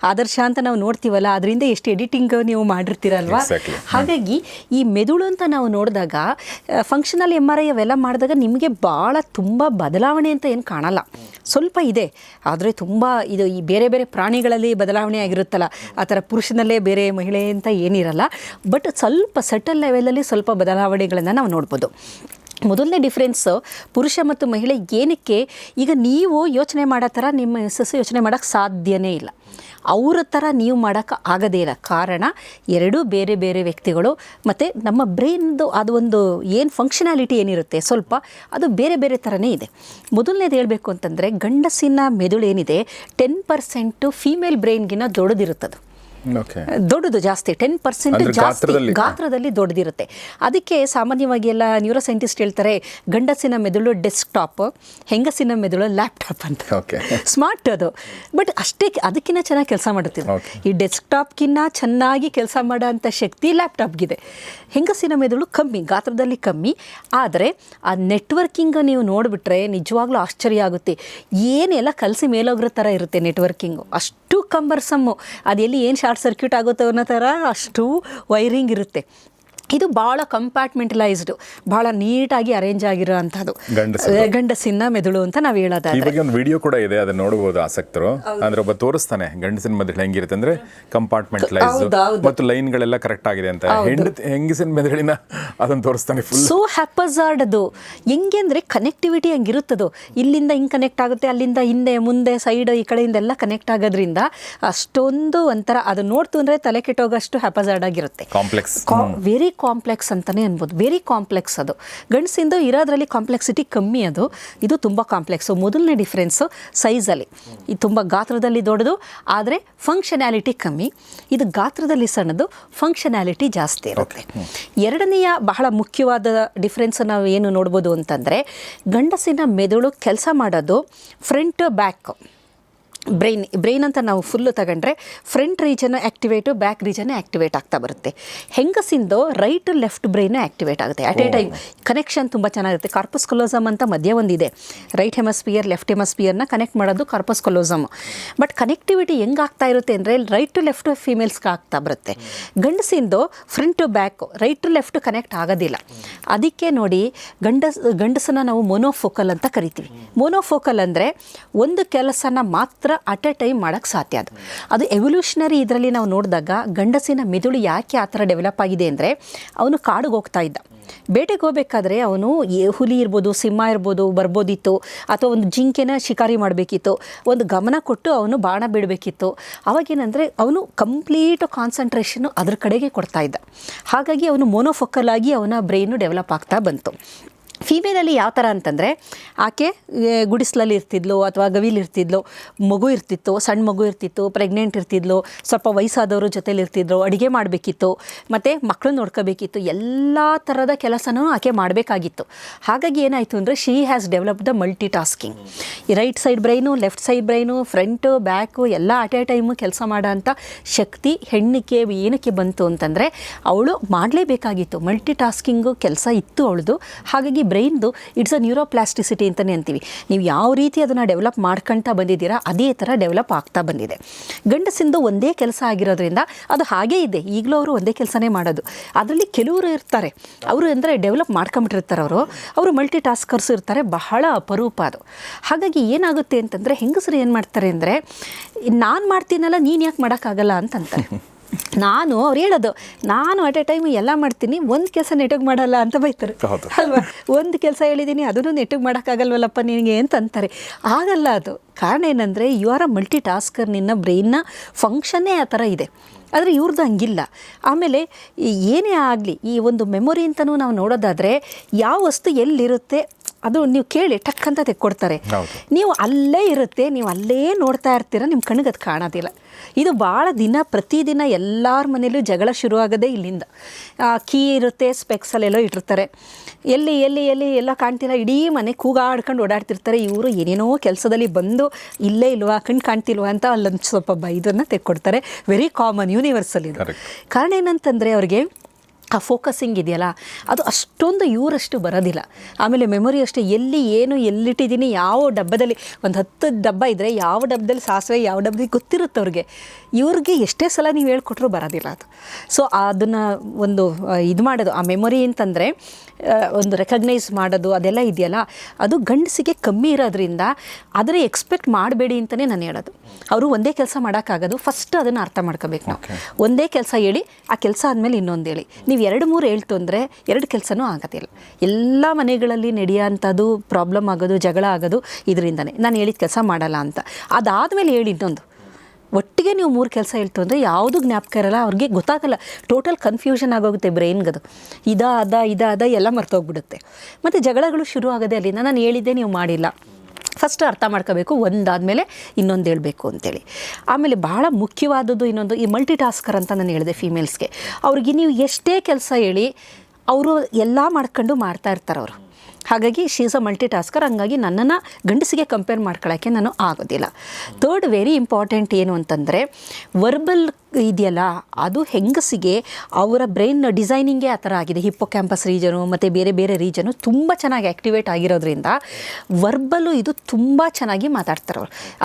ಆದರ್ಶ ಅಂತ ನಾವು ನೋಡ್ತೀವಲ್ಲ ಅದರಿಂದ ಎಷ್ಟು ಎಡಿಟಿಂಗ್ ನೀವು ಮಾಡಿರ್ತೀರಲ್ವಾ. ಹಾಗಾಗಿ ಈ ಮೆದುಳು ಅಂತ ನಾವು ನೋಡಿದಾಗ ಫಂಕ್ಷನಲ್ ಎಂ ಆರ್ ಐ ಅವೆಲ್ಲ ಮಾಡಿದಾಗ ನಿಮಗೆ ಭಾಳ ತುಂಬ ಬದಲಾವಣೆ ಅಂತ ಏನು ಕಾಣಲ್ಲ. ಸ್ವಲ್ಪ ಇದೆ. ಆದರೆ ತುಂಬ ಇದು ಈ ಬೇರೆ ಬೇರೆ ಪ್ರಾಣಿಗಳಲ್ಲಿ ಬದಲಾವಣೆ ಆಗಿರುತ್ತಲ್ಲ. ಆ ಥರ ಪುರುಷನಲ್ಲೇ ಬೇರೆ ಮಹಿಳೆ ಅಂತ ಏನಿರಲ್ಲ. ಬಟ್ ಸ್ವಲ್ಪ ಸೆಟಲ್ ಲೆವೆಲಲ್ಲಿ ಸ್ವಲ್ಪ ಬದಲಾವಣೆಗಳನ್ನು ನಾವು ನೋಡ್ಬೋದು. ಮೊದಲನೇ ಡಿಫ್ರೆನ್ಸು ಪುರುಷ ಮತ್ತು ಮಹಿಳೆ ಏನಕ್ಕೆ ಈಗ ನೀವು ಯೋಚನೆ ಮಾಡೋ ಥರ ನಿಮ್ಮ ಯಶಸ್ಸು ಯೋಚನೆ ಮಾಡೋಕ್ಕೆ ಸಾಧ್ಯನೇ ಇಲ್ಲ. ಅವರ ಥರ ನೀವು ಮಾಡೋಕ್ಕೆ ಆಗೋದೇ ಇಲ್ಲ. ಕಾರಣ ಎರಡೂ ಬೇರೆ ಬೇರೆ ವ್ಯಕ್ತಿಗಳು ಮತ್ತು ನಮ್ಮ ಬ್ರೈನ್ದು ಅದು ಒಂದು ಏನು ಫಂಕ್ಷನಾಲಿಟಿ ಏನಿರುತ್ತೆ ಸ್ವಲ್ಪ ಅದು ಬೇರೆ ಬೇರೆ ಥರನೇ ಇದೆ. ಮೊದಲನೇದು ಹೇಳಬೇಕು ಅಂತಂದರೆ ಗಂಡಸಿನ ಮೆದುಳು ಏನಿದೆ ಟೆನ್ ಪರ್ಸೆಂಟು ಫೀಮೇಲ್ ಬ್ರೈನ್ಗಿನ್ನ ದೊಡ್ಡದಿರುತ್ತದು. ದೊಡ್ಡದು ಜಾಸ್ತಿ ಟೆನ್ ಪರ್ಸೆಂಟ್ ಜಾಸ್ತಿ ಗಾತ್ರದಲ್ಲಿ? ದೊಡ್ಡದಿರುತ್ತೆ. ಅದಕ್ಕೆ ಸಾಮಾನ್ಯವಾಗಿ ಎಲ್ಲ ನ್ಯೂರೋ ಸೈಂಟಿಸ್ಟ್ ಹೇಳ್ತಾರೆ ಗಂಡಸಿನ ಮೆದುಳು ಡೆಸ್ಕ್ಟಾಪ್ ಹೆಂಗಸಿನ ಮೆದುಳು ಲ್ಯಾಪ್ಟಾಪ್ ಅಂತ. ಸ್ಮಾರ್ಟ್ [LAUGHS] ಅದು. ಬಟ್ ಅಷ್ಟೇ ಅದಕ್ಕಿಂತ ಚೆನ್ನಾಗಿ ಕೆಲಸ ಮಾಡುತ್ತೆ ಡೆಸ್ಕ್ ಈ ಡೆಸ್ಕ್ಟಾಪ್ಗಿನ್ನ ಚೆನ್ನಾಗಿ ಕೆಲಸ ಮಾಡೋ ಅಂಥ ಶಕ್ತಿ ಲ್ಯಾಪ್ಟಾಪ್ಗಿದೆ ಹೆಂಗಸಿನ ಮೆದುಳು ಕಮ್ಮಿ ಗಾತ್ರದಲ್ಲಿ ಕಮ್ಮಿ. ಆದರೆ ಆ ನೆಟ್ವರ್ಕಿಂಗ್ ನೀವು ನೋಡಿಬಿಟ್ರೆ ನಿಜವಾಗ್ಲೂ ಆಶ್ಚರ್ಯ ಆಗುತ್ತೆ. ಏನೆಲ್ಲ ಕಲಸಿ ಮೇಲೋಗ್ರ ಥರ ಇರುತ್ತೆ ನೆಟ್ವರ್ಕಿಂಗು ಅಷ್ಟು ಕಂಬರ್ಸಮ್ಮು ಅದೆಲ್ಲಿ ಏನು ಶಾರ್ಟ್ ಸರ್ಕ್ಯೂಟ್ ಆಗುತ್ತೆ ಅನ್ನೋ ಥರ ಅಷ್ಟು ವೈರಿಂಗ್ ಇರುತ್ತೆ. ಇದು ಭಾಳ ಕಂಪಾರ್ಟ್ಮೆಂಟಲೈಸ್ಡ್ ಭಾಳ ನೀಟಾಗಿ ಅರೇಂಜ್ ಆಗಿರೋ ಅಂಥದ್ದು. ಗಂಡಸಿನ ಮೆದುಳು ಅಂತ ನಾವು ಈ ಹೇಳೋದಾದ್ರೆ ಬಗ್ಗೆ ಒಂದು ವಿಡಿಯೋ ಕೂಡ ಇದೆ ಅದನ್ನ ನೋಡಬಹುದು ಆಸಕ್ತರು. ಅಂದ್ರೆ ಒಬ್ಬ ತೋರಿಸ್ತಾನೆ ಗಂಡಸಿನ ಮೆದುಳು ಹೆಂಗಿರುತ್ತೆ ಅಂದ್ರೆ ಕಂಪಾರ್ಟ್ಮೆಂಟಲೈಸ್ ಮತ್ತು ಲೈನ್ ಗಳೆಲ್ಲ ಲೈನ್ಗಳೆಲ್ಲ ಕರೆಕ್ಟ್ ಆಗಿದೆ ಅಂತ. ಹೆಂಡತಿ ಹೆಂಗಸಿನ ಮೆದುಳಿನ ಅದನ್ನ ತೋರಿಸ್ತಾನೆ ಫುಲ್ ಸೋ ಹ್ಯಾಪಜಾರ್ಡ್ ಅದು ಹೆಂಗೆ ಅಂದ್ರೆ ಕನೆಕ್ಟಿವಿಟಿ ಹಂಗಿರುತ್ತದು. ಇಲ್ಲಿಂದ ಹಿಂಗೆ ಕನೆಕ್ಟ್ ಆಗುತ್ತೆ ಅಲ್ಲಿಂದ ಹಿಂದೆ ಮುಂದೆ ಸೈಡ್ ಈ ಕಡೆಯಿಂದ ಎಲ್ಲ ಕನೆಕ್ಟ್ ಆಗೋದ್ರಿಂದ ಅಷ್ಟೊಂದು ಒಂಥರ ಅದು ನೋಡ್ತು ಅಂದ್ರೆ ತಲೆ ಕೆಟ್ಟೋಗಷ್ಟು ಹ್ಯಾಪಜಾರ್ಡ್ ಆಗಿರುತ್ತೆ. ಕಾಂಪ್ಲೆಕ್ಸ್ ವೆರಿ ಕಾಂಪ್ಲೆಕ್ಸ್ ಅಂತಲೇ ಅನ್ಬೋದು. ವೆರಿ ಕಾಂಪ್ಲೆಕ್ಸ್ ಅದು. ಗಂಡಸಿಂದು ಇರೋದ್ರಲ್ಲಿ ಕಾಂಪ್ಲೆಕ್ಸಿಟಿ ಕಮ್ಮಿ ಅದು. ಇದು ತುಂಬ ಕಾಂಪ್ಲೆಕ್ಸು ಮೊದಲನೇ ಡಿಫ್ರೆನ್ಸು ಸೈಜಲ್ಲಿ ಇದು ತುಂಬ ಗಾತ್ರದಲ್ಲಿ ದೊಡ್ಡದು ಆದರೆ ಫಂಕ್ಷನ್ಯಾಲಿಟಿ ಕಮ್ಮಿ. ಇದು ಗಾತ್ರದಲ್ಲಿ ಸಣ್ಣದು ಫಂಕ್ಷನ್ಯಾಲಿಟಿ ಜಾಸ್ತಿ ಇರುತ್ತೆ. ಎರಡನೆಯ ಬಹಳ ಮುಖ್ಯವಾದ ಡಿಫ್ರೆನ್ಸ್ ನಾವು ಏನು ನೋಡ್ಬೋದು ಅಂತಂದರೆ ಗಂಡಸಿನ ಮೆದುಳು ಕೆಲಸ ಮಾಡೋದು ಫ್ರಂಟ್ ಬ್ಯಾಕ್ ಬ್ರೈನ್ ಬ್ರೈನ್ ಅಂತ ನಾವು ಫುಲ್ಲು ತಗೊಂಡ್ರೆ front region activate back region activate ಆಗ್ತಾ ಬರುತ್ತೆ. ಹೆಂಗಸಿಂದು ರೈಟ್ ಲೆಫ್ಟ್ ಬ್ರೈನು ಆ್ಯಕ್ಟಿವೇಟ್ ಆಗುತ್ತೆ. ಅಟ್ ಎ ಟೈಮ್ ಕನೆಕ್ಷನ್ ತುಂಬ ಚೆನ್ನಾಗಿರುತ್ತೆ. ಕಾರ್ಪಸ್ ಕೊಲೋಸಮ್ ಅಂತ ಮಧ್ಯ ಒಂದಿದೆ. ರೈಟ್ ಹೆಮಸ್ಪಿಯರ್ ಲೆಫ್ಟ್ ಹೆಮಸ್ಪಿಯರ್ನ ಕನೆಕ್ಟ್ ಮಾಡೋದು ಕಾರ್ಪಸ್ ಕೊಲೋಸಮ್ ಬಟ್ ಕನೆಕ್ಟಿವಿಟಿ ಹೆಂಗೆ ಆಗ್ತಾ ಇರುತ್ತೆ ಅಂದರೆ ರೈಟ್ ಟು ಲೆಫ್ಟ್ ಫೀಮೇಲ್ಸ್ಗೆ ಆಗ್ತಾ ಬರುತ್ತೆ. ಗಂಡಸಿಂದು front to back right to left connect ಆಗೋದಿಲ್ಲ. ಅದಕ್ಕೆ ನೋಡಿ ಗಂಡಸ್ ಗಂಡಸನ್ನ ನಾವು ಮೊನೋಫೋಕಲ್ ಅಂತ ಕರಿತೀವಿ. ಮೊನೋಫೋಕಲ್ ಅಂದರೆ ಒಂದು ಕೆಲಸನ ಮಾತ್ರ ಅಟ್ ಎ ಟೈಮ್ ಮಾಡೋಕ್ಕೆ ಸಾಧ್ಯ ಅದು. ಅದು ಎವಲ್ಯೂಷನರಿ ಇದರಲ್ಲಿ ನಾವು ನೋಡಿದಾಗ ಗಂಡಸಿನ ಮೆದುಳು ಯಾಕೆ ಆ ಥರ ಡೆವಲಪ್ ಆಗಿದೆ ಅಂದರೆ ಅವನು ಕಾಡಿಗೆ ಹೋಗ್ತಾ ಇದ್ದ. ಬೇಟೆಗೆ ಹೋಗ್ಬೇಕಾದ್ರೆ ಅವನು ಹುಲಿ ಇರ್ಬೋದು, ಸಿಂಹ ಇರ್ಬೋದು, ಬರ್ಬೋದಿತ್ತು, ಅಥವಾ ಒಂದು ಜಿಂಕೆನ ಶಿಕಾರಿ ಮಾಡಬೇಕಿತ್ತು, ಒಂದು ಗಮನ ಕೊಟ್ಟು ಅವನು ಬಾಣ ಬಿಡಬೇಕಿತ್ತು. ಅವಾಗೇನಂದರೆ ಅವನು ಕಂಪ್ಲೀಟ್ ಕಾನ್ಸಂಟ್ರೇಷನ್ನು ಅದ್ರ ಕಡೆಗೆ ಕೊಡ್ತಾ ಇದ್ದ. ಹಾಗಾಗಿ ಅವನು ಮೊನೋಫೊಕಲ್ ಆಗಿ ಅವನ ಬ್ರೈನು ಡೆವಲಪ್ ಆಗ್ತಾ ಬಂತು. ಫೀಮೇಲಲ್ಲಿ ಯಾವ ಥರ ಅಂತಂದರೆ, ಆಕೆ ಗುಡಿಸ್ಲಲ್ಲಿ ಇರ್ತಿದ್ಲು ಅಥವಾ ಗವಿಲಿ ಇರ್ತಿದ್ಲು, ಮಗು ಇರ್ತಿತ್ತು ಸಣ್ಣ ಮಗು ಇರ್ತಿತ್ತು ಪ್ರೆಗ್ನೆಂಟ್ ಇರ್ತಿದ್ಲು, ಸ್ವಲ್ಪ ವಯಸ್ಸಾದವರು ಜೊತೇಲಿ ಅಡುಗೆ ಮಾಡಬೇಕಿತ್ತು, ಮತ್ತು ಮಕ್ಕಳು ನೋಡ್ಕೋಬೇಕಿತ್ತು, ಎಲ್ಲ ಥರದ ಕೆಲಸನೂ ಆಕೆ ಮಾಡಬೇಕಾಗಿತ್ತು. ಹಾಗಾಗಿ ಏನಾಯಿತು ಅಂದರೆ she has develop the multi tasking right side brain left side brain front back ಎಲ್ಲ ಅಟ್ ಎ ಟೈಮು ಕೆಲಸ ಮಾಡೋ ಅಂಥ ಶಕ್ತಿ ಹೆಣ್ಣಿಕೆ ಏನಕ್ಕೆ ಬಂತು ಅಂತಂದರೆ, ಅವಳು ಮಾಡಲೇಬೇಕಾಗಿತ್ತು. ಮಲ್ಟಿ ಟಾಸ್ಕಿಂಗು ಕೆಲಸ ಇತ್ತು ಅವಳದು. ಹಾಗಾಗಿ ಬ್ರೈನ್ದು ಇಟ್ಸ್ ಅ ನ್ಯೂರೋಪ್ಲಾಸ್ಟಿಸಿಟಿ ಅಂತಲೇ ಅಂತೀವಿ. ನೀವು ಯಾವ ರೀತಿ ಅದನ್ನು ಡೆವಲಪ್ ಮಾಡ್ಕೊಳ್ತಾ ಬಂದಿದ್ದೀರಾ, ಅದೇ ಥರ ಡೆವಲಪ್ ಆಗ್ತಾ ಬಂದಿದೆ. ಗಂಡಸಿಂದು ಒಂದೇ ಕೆಲಸ ಆಗಿರೋದ್ರಿಂದ ಅದು ಹಾಗೇ ಇದೆ. ಈಗಲೂ ಅವರು ಒಂದೇ ಕೆಲಸನೇ ಮಾಡೋದು. ಅದರಲ್ಲಿ ಕೆಲವರು ಇರ್ತಾರೆ. ಅವರು ಅಂದರೆ ಡೆವಲಪ್ ಮಾಡ್ಕೊಂಬಿಟ್ಟಿರ್ತಾರೆ ಅವರು. ಅವರು ಮಲ್ಟಿ ಟಾಸ್ಕರ್ಸ್ ಇರ್ತಾರೆ. ಬಹಳ ಅಪರೂಪ ಅದು. ಹಾಗಾಗಿ ಏನಾಗುತ್ತೆ ಅಂತಂದರೆ ಹೆಂಗಸರು ಏನು ಮಾಡ್ತಾರೆ ಅಂದರೆ, ನಾನು ಮಾಡ್ತೀನಲ್ಲ, ನೀನು ಯಾಕೆ ಮಾಡೋಕ್ಕಾಗಲ್ಲ ಅಂತಂತಾರೆ. [LAUGHS] ನಾನು ಅವ್ರು ಹೇಳೋದು ನಾನು ಅಟ್ ಎ ಟೈಮ್ ಎಲ್ಲ ಮಾಡ್ತೀನಿ ಒಂದು ಕೆಲಸ ನೆಟ್ಟಗೆ ಮಾಡಲ್ಲ ಅಂತ ಬೈತಾರೆ. ಅಲ್ವಾ? ಒಂದು ಕೆಲಸ ಹೇಳಿದ್ದೀನಿ ಅದನ್ನು ನೆಟ್ಟಗೆ ಮಾಡೋಕ್ಕಾಗಲ್ವಲ್ಲಪ್ಪ ನಿನಗೆ ಅಂತ ಅಂತಾರೆ. ಆಗಲ್ಲ ಅದು. ಕಾರಣ ಏನಂದರೆ you are a multi tasker ನಿನ್ನ ಬ್ರೈನ್ನ ಫಂಕ್ಷನ್ನೇ ಆ ಥರ ಇದೆ. ಆದರೆ ಇವ್ರದ್ದು ಹಂಗಿಲ್ಲ. ಆಮೇಲೆ ಏನೇ ಆಗಲಿ ಈ ಒಂದು ಮೆಮೊರಿ ಅಂತಲೂ ನಾವು ನೋಡೋದಾದರೆ ಯಾವ ವಸ್ತು ಎಲ್ಲಿರುತ್ತೆ ಅದು ನೀವು ಕೇಳಿ ಟಕ್ ಅಂತ ತೆಕ್ಕೊಡ್ತಾರೆ. ನೀವು ಅಲ್ಲೇ ಇರುತ್ತೆ ನೀವು ಅಲ್ಲೇ ನೋಡ್ತಾ ಇರ್ತೀರ ನಿಮ್ಮ ಕಣ್ಗೆ ಅದು ಕಾಣೋದಿಲ್ಲ. ಇದು ಭಾಳ ದಿನ ಪ್ರತಿದಿನ ಎಲ್ಲರ ಮನೇಲೂ ಜಗಳ ಶುರುವಾಗೋದೇ ಇಲ್ಲಿಂದ. ಕೀ ಇರುತ್ತೆ ಸ್ಪೆಕ್ಸಲ್ಲೆಲ್ಲೋ ಇಟ್ಟಿರ್ತಾರೆ. ಎಲ್ಲಿ ಎಲ್ಲಿ ಎಲ್ಲಿ ಎಲ್ಲ ಕಾಣ್ತಿಲ್ಲ ಇಡೀ ಮನೆ ಕೂಗಾಡ್ಕೊಂಡು ಓಡಾಡ್ತಿರ್ತಾರೆ. ಇವರು ಏನೇನೋ ಕೆಲಸದಲ್ಲಿ ಬಂದು ಇಲ್ಲೇ ಇಲ್ವಾ ಕಣ್ಣು ಕಾಣ್ತಿಲ್ವಾ ಅಂತ ಅಲ್ಲೊಂದು ಸ್ವಲ್ಪ ಬೈದನ್ನು ತೆಕ್ಕೊಡ್ತಾರೆ ವೆರಿ ಕಾಮನ್ ಯೂನಿವರ್ಸಲ್ ಇದು. ಕಾರಣ ಏನಂತಂದರೆ ಅವ್ರಿಗೆ ಆ ಫೋಕಸಿಂಗ್ ಇದೆಯಲ್ಲ? ಅದು ಅಷ್ಟೊಂದು ಇವರಷ್ಟು ಬರೋದಿಲ್ಲ. ಆಮೇಲೆ ಮೆಮೊರಿ ಅಷ್ಟೇ ಎಲ್ಲಿ ಏನು ಎಲ್ಲಿಟ್ಟಿದ್ದೀನಿ ಯಾವ ಡಬ್ಬದಲ್ಲಿ ಒಂದು ಹತ್ತು ಡಬ್ಬ ಇದ್ದರೆ ಯಾವ ಡಬ್ಬದಲ್ಲಿ ಸಾಸಿವೆ ಯಾವ ಡಬ್ಬದಲ್ಲಿ ಗೊತ್ತಿರುತ್ತೆ ಅವ್ರಿಗೆ. ಇವ್ರಿಗೆ ಎಷ್ಟೇ ಸಲ ನೀವು ಹೇಳ್ಕೊಟ್ರು ಬರೋದಿಲ್ಲ ಅದು. ಸೊ ಅದನ್ನು ಒಂದು ಇದು ಮಾಡೋದು. ಆ ಮೆಮೊರಿ ಅಂತಂದರೆ ಒಂದು ರೆಕಗ್ನೈಸ್ ಮಾಡೋದು ಅದೆಲ್ಲ ಇದೆಯಲ್ಲ? ಅದು ಗಂಡಸಿಗೆ ಕಮ್ಮಿ ಇರೋದ್ರಿಂದ ಅದನ್ನು ಎಕ್ಸ್ಪೆಕ್ಟ್ ಮಾಡಬೇಡಿ ಅಂತಲೇ ನಾನು ಹೇಳೋದು. ಅವರು ಒಂದೇ ಕೆಲಸ ಮಾಡೋಕ್ಕಾಗೋದು ಫಸ್ಟ್ ಅದನ್ನು ಅರ್ಥ ಮಾಡ್ಕೋಬೇಕು ನಾವು. ಒಂದೇ ಕೆಲಸ ಹೇಳಿ ಆ ಕೆಲಸ ಆದಮೇಲೆ ಇನ್ನೊಂದು ಹೇಳಿ. ನೀವು ಎರಡು ಮೂರು ಹೇಳ್ತು ಅಂದರೆ ಎರಡು ಕೆಲಸನೂ ಆಗೋದಿಲ್ಲ. ಎಲ್ಲ ಮನೆಗಳಲ್ಲಿ ನಡೆಯೋಂಥದ್ದು ಪ್ರಾಬ್ಲಮ್ ಆಗೋದು, ಜಗಳ ಆಗೋದು ಇದರಿಂದನೇ. ನಾನು ಹೇಳಿದ ಕೆಲಸ ಮಾಡಲ್ಲ ಅಂತ. ಅದಾದಮೇಲೆ ಹೇಳಿ ಇನ್ನೊಂದು ಒಟ್ಟಿಗೆ ನೀವು ಮೂರು ಕೆಲಸ ಹೇಳ್ತು ಅಂದರೆ ಯಾವುದು ಜ್ಞಾಪಕ ಇರಲ್ಲ, ಅವ್ರಿಗೆ ಗೊತ್ತಾಗಲ್ಲ. ಟೋಟಲ್ ಕನ್ಫ್ಯೂಷನ್ ಆಗೋಗುತ್ತೆ ಬ್ರೈನ್ಗದು ಇದ, ಅದ ಅದ ಎಲ್ಲ ಮರ್ತೋಗ್ಬಿಡುತ್ತೆ. ಮತ್ತು ಜಗಳಗಳು ಶುರು ಆಗೋದೇ ಅಲ್ಲಿಂದ. ನಾನು ಹೇಳಿದ್ದೆ ನೀವು ಮಾಡಿಲ್ಲ. ಫಸ್ಟ್ ಅರ್ಥ ಮಾಡ್ಕೋಬೇಕು, ಒಂದಾದಮೇಲೆ ಇನ್ನೊಂದು ಹೇಳಬೇಕು ಅಂತೇಳಿ. ಆಮೇಲೆ ಭಾಳ ಮುಖ್ಯವಾದದ್ದು ಇನ್ನೊಂದು ಈ ಮಲ್ಟಿ ಟಾಸ್ಕರ್ ಅಂತ ನಾನು ಹೇಳಿದೆ ಫೀಮೇಲ್ಸ್ಗೆ ಅವ್ರಿಗೆ ನೀವು ಎಷ್ಟೇ ಕೆಲಸ ಹೇಳಿ, ಅವರು ಎಲ್ಲ ಮಾಡ್ಕೊಂಡು ಮಾಡ್ತಾ ಇರ್ತಾರೆ ಅವರು. ಹಾಗಾಗಿ ಶೀ ಇಸ್ ಮಲ್ಟಿ ಟಾಸ್ಕರ್ ಹಂಗಾಗಿ ನನ್ನನ್ನು ಗಂಡಸಿಗೆ ಕಂಪೇರ್ ಮಾಡ್ಕೊಳ್ಳೋಕ್ಕೆ ನಾನು ಆಗೋದಿಲ್ಲ. ಥರ್ಡ್ ವೆರಿ ಇಂಪಾರ್ಟೆಂಟ್ ಏನು ಅಂತಂದರೆ ವರ್ಬಲ್ ಇದೆಯಲ್ಲ? ಅದು ಹೆಂಗಸಿಗೆ ಅವರ ಬ್ರೈನ್ ಡಿಸೈನಿಂಗೇ ಆ ಥರ ಆಗಿದೆ. ಹಿಪ್ಪೋ ಕ್ಯಾಂಪಸ್ ರೀಜನು ಮತ್ತು ಬೇರೆ ಬೇರೆ ರೀಜನು ತುಂಬ ಚೆನ್ನಾಗಿ ಆ್ಯಕ್ಟಿವೇಟ್ ಆಗಿರೋದ್ರಿಂದ ವರ್ಬಲ್ಲು ಇದು ತುಂಬ ಚೆನ್ನಾಗಿ ಮಾತಾಡ್ತಾರೆ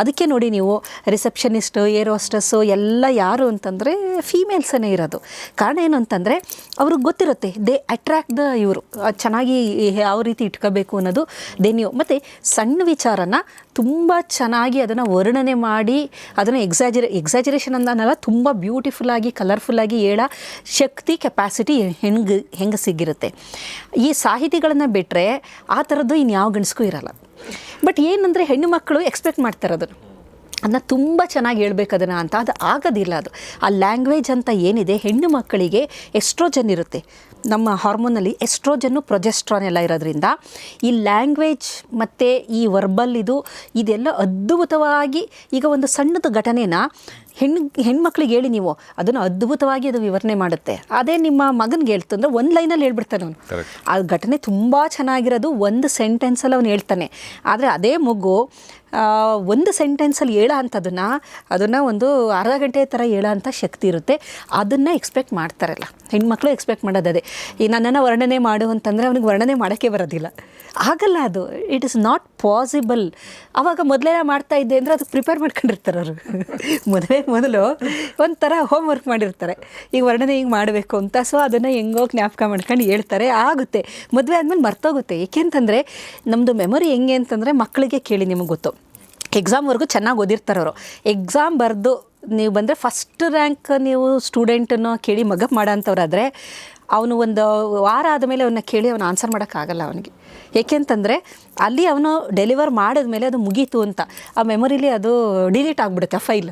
ಅದಕ್ಕೆ ನೋಡಿ ನೀವು ರಿಸೆಪ್ಷನಿಸ್ಟು ಏರ್ ಹೋಸ್ಟಸ್ಸು ಎಲ್ಲ ಯಾರು ಅಂತಂದರೆ ಫೀಮೇಲ್ಸನೇ ಇರೋದು. ಕಾರಣ ಏನು ಅಂತಂದರೆ ಅವ್ರಿಗೆ ಗೊತ್ತಿರುತ್ತೆ ದೇ ಅಟ್ರ್ಯಾಕ್ಟ್ ದ ಇವರು. ಚೆನ್ನಾಗಿ ಯಾವ ರೀತಿ ಇಟ್ಕೋಬೇಕು ಅನ್ನೋದು ದೇ ನೀವು ಮತ್ತು ಸಣ್ಣ ವಿಚಾರನ ತುಂಬ ಚೆನ್ನಾಗಿ ಅದನ್ನು ವರ್ಣನೆ ಮಾಡಿ ಅದನ್ನು ಎಕ್ಸಾಜಿರೇ ಎಕ್ಸಾಜಿರೇಷನ್ ಅಂದಾನಲ್ಲ, ತುಂಬ ಬ್ಯೂಟಿಫುಲ್ಲಾಗಿ ಕಲರ್ಫುಲ್ಲಾಗಿ ಹೇಳೋ ಶಕ್ತಿ ಕೆಪಾಸಿಟಿ ಹೆಂಗೆ ಹೆಂಗೆ ಸಿಗಿರುತ್ತೆ. ಈ ಸಾಹಿತಿಗಳನ್ನು ಬಿಟ್ಟರೆ ಆ ಥರದ್ದು ಇನ್ಯಾವ ಗಂಡಸ್ಗೂ ಇರಲ್ಲ. ಬಟ್ ಏನಂದರೆ ಹೆಣ್ಣು ಮಕ್ಕಳು ಎಕ್ಸ್ಪೆಕ್ಟ್ ಮಾಡ್ತಾರೆ ಅದನ್ನು ಅದನ್ನ ತುಂಬ ಚೆನ್ನಾಗಿ ಹೇಳ್ಬೇಕು ಅದನ್ನು ಅಂತ. ಅದು ಆಗೋದಿಲ್ಲ ಅದು. ಆ ಲ್ಯಾಂಗ್ವೇಜ್ ಅಂತ ಏನಿದೆ, ಹೆಣ್ಣು ಮಕ್ಕಳಿಗೆ ಎಸ್ಟ್ರೋಜನ್ ಇರುತ್ತೆ. ನಮ್ಮ ಹಾರ್ಮೋನಲ್ಲಿ ಎಸ್ಟ್ರೋಜನ್ನು ಪ್ರೊಜೆಸ್ಟ್ರಾನ್ ಎಲ್ಲ ಇರೋದ್ರಿಂದ ಈ ಲ್ಯಾಂಗ್ವೇಜ್ ಮತ್ತು ಈ ವರ್ಬಲ್ ಇದು, ಇದೆಲ್ಲ ಅದ್ಭುತವಾಗಿ ಈಗ ಒಂದು ಸಣ್ಣದ ಘಟನೆನ ಹೆಣ್ಣು ಹೆಣ್ಮಕ್ಳಿಗೆ ಹೇಳಿ ನೀವು ಅದನ್ನು ಅದ್ಭುತವಾಗಿ ಅದು ವಿವರಣೆ ಮಾಡುತ್ತೆ. ಅದೇ ನಿಮ್ಮ ಮಗನಿಗೆ ಹೇಳ್ತಂದ್ರೆ ಅಂದರೆ ಒಂದು ಲೈನಲ್ಲಿ ಹೇಳ್ಬಿಡ್ತಾನೆ ಅವನು. ಆ ಘಟನೆ ತುಂಬ ಚೆನ್ನಾಗಿರೋದು ಒಂದು ಸೆಂಟೆನ್ಸಲ್ಲಿ ಅವನು ಹೇಳ್ತಾನೆ. ಆದರೆ ಅದೇ ಮಗು ಒಂದು ಸೆಂಟೆನ್ಸಲ್ಲಿ ಹೇಳೋ ಅಂಥದನ್ನು ಅದನ್ನು ಒಂದು ಅರ್ಧ ಗಂಟೆ ಥರ ಹೇಳೋ ಅಂಥ ಶಕ್ತಿ ಇರುತ್ತೆ. ಅದನ್ನು ಎಕ್ಸ್ಪೆಕ್ಟ್ ಮಾಡ್ತಾರಲ್ಲ. ಹೆಣ್ಮಕ್ಳು ಎಕ್ಸ್ಪೆಕ್ಟ್ ಮಾಡೋದು ಅದೇ ಈ ನನ್ನನ್ನು ವರ್ಣನೆ ಮಾಡು ಅಂತಂದರೆ ಅವನಿಗೆ ವರ್ಣನೆ ಮಾಡೋಕ್ಕೆ ಬರೋದಿಲ್ಲ. ಆಗಲ್ಲ ಅದು. ಇಟ್ ಇಸ್ ನಾಟ್ ಪಾಸಿಬಲ್ ಅವಾಗ ಮೊದಲೇ ಮಾಡ್ತಾ ಇದ್ದೆ ಅಂದರೆ ಅದಕ್ಕೆ ಪ್ರಿಪೇರ್ ಮಾಡ್ಕೊಂಡಿರ್ತಾರೆ ಅವರು. [LAUGHS] ಮೊದಲೇ ಮೊದಲು ಒಂಥರ ಹೋಮ್ ವರ್ಕ್ ಮಾಡಿರ್ತಾರೆ. ಈಗ ವರ್ಣನೆ ಹಿಂಗೆ ಮಾಡಬೇಕು ಅಂತ ಸೊ ಅದನ್ನು ಹೆಂಗೋ ಜ್ಞಾಪಕ ಮಾಡ್ಕೊಂಡು ಹೇಳ್ತಾರೆ. ಆಗುತ್ತೆ. ಮದುವೆ ಆದಮೇಲೆ ಮರ್ತೋಗುತ್ತೆ. ಏಕೆಂತಂದರೆ ನಮ್ಮದು ಮೆಮೊರಿ ಹೆಂಗೆ ಅಂತಂದರೆ ಮಕ್ಕಳಿಗೆ ಕೇಳಿ ನಿಮಗೆ ಗೊತ್ತು. ಎಕ್ಸಾಮ್ವರೆಗೂ ಚೆನ್ನಾಗಿ ಓದಿರ್ತಾರೆ ಅವರು. ಎಕ್ಸಾಮ್ ಬರೆದು ನೀವು ಬಂದರೆ ಫಸ್ಟ್ ರ್ಯಾಂಕ್ ನೀವು ಸ್ಟೂಡೆಂಟನ್ನು ಕೇಳಿ ಮಗಪ್ ಮಾಡೋಂಥವ್ರಾದರೆ ಅವನು ಒಂದು ವಾರ ಆದಮೇಲೆ ಅವನ್ನ ಕೇಳಿ ಅವನು ಆನ್ಸರ್ ಮಾಡೋಕ್ಕಾಗಲ್ಲ ಅವನಿಗೆ. ಏಕೆಂತಂದರೆ ಅಲ್ಲಿ ಅವನು ಡೆಲಿವರ್ ಮಾಡಿದ್ಮೇಲೆ ಅದು ಮುಗೀತು ಅಂತ. ಆ ಮೆಮೊರಿಲಿ ಅದು ಡಿಲೀಟ್ ಆಗಿಬಿಡುತ್ತೆ, ಆ ಫೈಲ್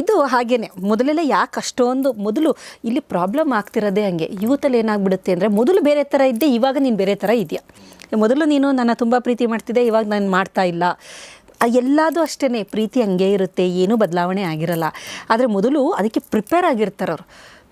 ಇದು ಹಾಗೇನೆ. ಮೊದಲೆಲ್ಲ ಯಾಕೆ ಅಷ್ಟೊಂದು, ಮೊದಲು ಇಲ್ಲಿ ಪ್ರಾಬ್ಲಮ್ ಆಗ್ತಿರೋದೇ ಹಂಗೆ. ಯೂತಲ್ಲಿ ಏನಾಗ್ಬಿಡುತ್ತೆ ಅಂದರೆ ಮೊದಲು ಬೇರೆ ಥರ ಇದ್ದೆ, ಇವಾಗ ನೀನು ಬೇರೆ ಥರ ಇದೆಯಾ? ಮೊದಲು ನೀನು ನನ್ನ ತುಂಬ ಪ್ರೀತಿ ಮಾಡ್ತಿದ್ದೆ, ಇವಾಗ ನಾನು ಮಾಡ್ತಾ ಇಲ್ಲ. ಎಲ್ಲದೂ ಅಷ್ಟೇ ಪ್ರೀತಿ ಹಂಗೆ ಇರುತ್ತೆ, ಏನೂ ಬದಲಾವಣೆ ಆಗಿರಲ್ಲ. ಆದರೆ ಮೊದಲು ಅದಕ್ಕೆ ಪ್ರಿಪೇರ್ ಆಗಿರ್ತಾರೆ ಅವರು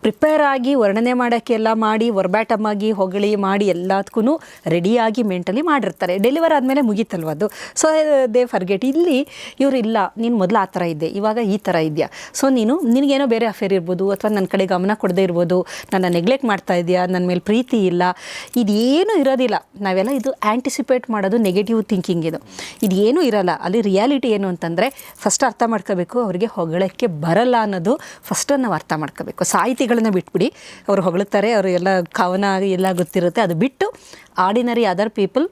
ಪ್ರಿಪೇರ್ ಆಗಿ ವರ್ಣನೆ ಮಾಡೋಕ್ಕೆ ಎಲ್ಲ ಮಾಡಿ ವರ್ಬ್ಯಾಟಮ್ಮಾಗಿ ಹೊಗಳಿ ಮಾಡಿ ಎಲ್ಲದಕ್ಕೂ ರೆಡಿಯಾಗಿ ಮೆಂಟಲಿ ಮಾಡಿರ್ತಾರೆ. ಡೆಲಿವರ್ ಆದಮೇಲೆ ಮುಗೀತಲ್ವ ಅದು? ಸೊ ದೇ ಫರ್ಗೆಟ್ ಇಲ್ಲಿ ಇವರು ಇಲ್ಲ, ನೀನು ಮೊದಲು ಆ ಥರ ಇದ್ದೆ, ಇವಾಗ ಈ ಥರ ಇದೆಯಾ? ಸೊ ನೀನು, ನಿನಗೇನೋ ಬೇರೆ ಅಫೇರ್ ಇರ್ಬೋದು, ಅಥವಾ ನನ್ನ ಕಡೆ ಗಮನ ಕೊಡದೇ ಇರ್ಬೋದು, ನನ್ನ ನೆಗ್ಲೆಕ್ಟ್ ಮಾಡ್ತಾ ಇದೆಯಾ ನನ್ನ ಮೇಲೆ ಪ್ರೀತಿ ಇಲ್ಲ, ಇದೇನೂ ಇರೋದಿಲ್ಲ. ನಾವೆಲ್ಲ ಇದು ಆ್ಯಂಟಿಸಿಪೇಟ್ ಮಾಡೋದು ನೆಗೆಟಿವ್ ಥಿಂಕಿಂಗ್ ಇದು. ಇದೇನೂ ಇರಲ್ಲ. ಅಲ್ಲಿ ರಿಯಾಲಿಟಿ ಏನು ಅಂತಂದರೆ ಫಸ್ಟ್ ಅರ್ಥ ಮಾಡ್ಕೋಬೇಕು, ಅವರಿಗೆ ಹೊಗಳಕ್ಕೆ ಬರಲ್ಲ ಅನ್ನೋದು ಫಸ್ಟ್ ನಾವು ಅರ್ಥ ಮಾಡ್ಕೋಬೇಕು. ಸಾಹಿತಿಗಳನ್ನ ಬಿಟ್ಬಿಡಿ. ಅವ್ರು ಹೊಗಳುತ್ತಾರೆ ಅವರು ಎಲ್ಲ ಕವನ ಎಲ್ಲ ಗೊತ್ತಿರುತ್ತೆ. ಅದು ಬಿಟ್ಟು ಆರ್ಡಿನರಿ ಅದರ್ ಪೀಪಲ್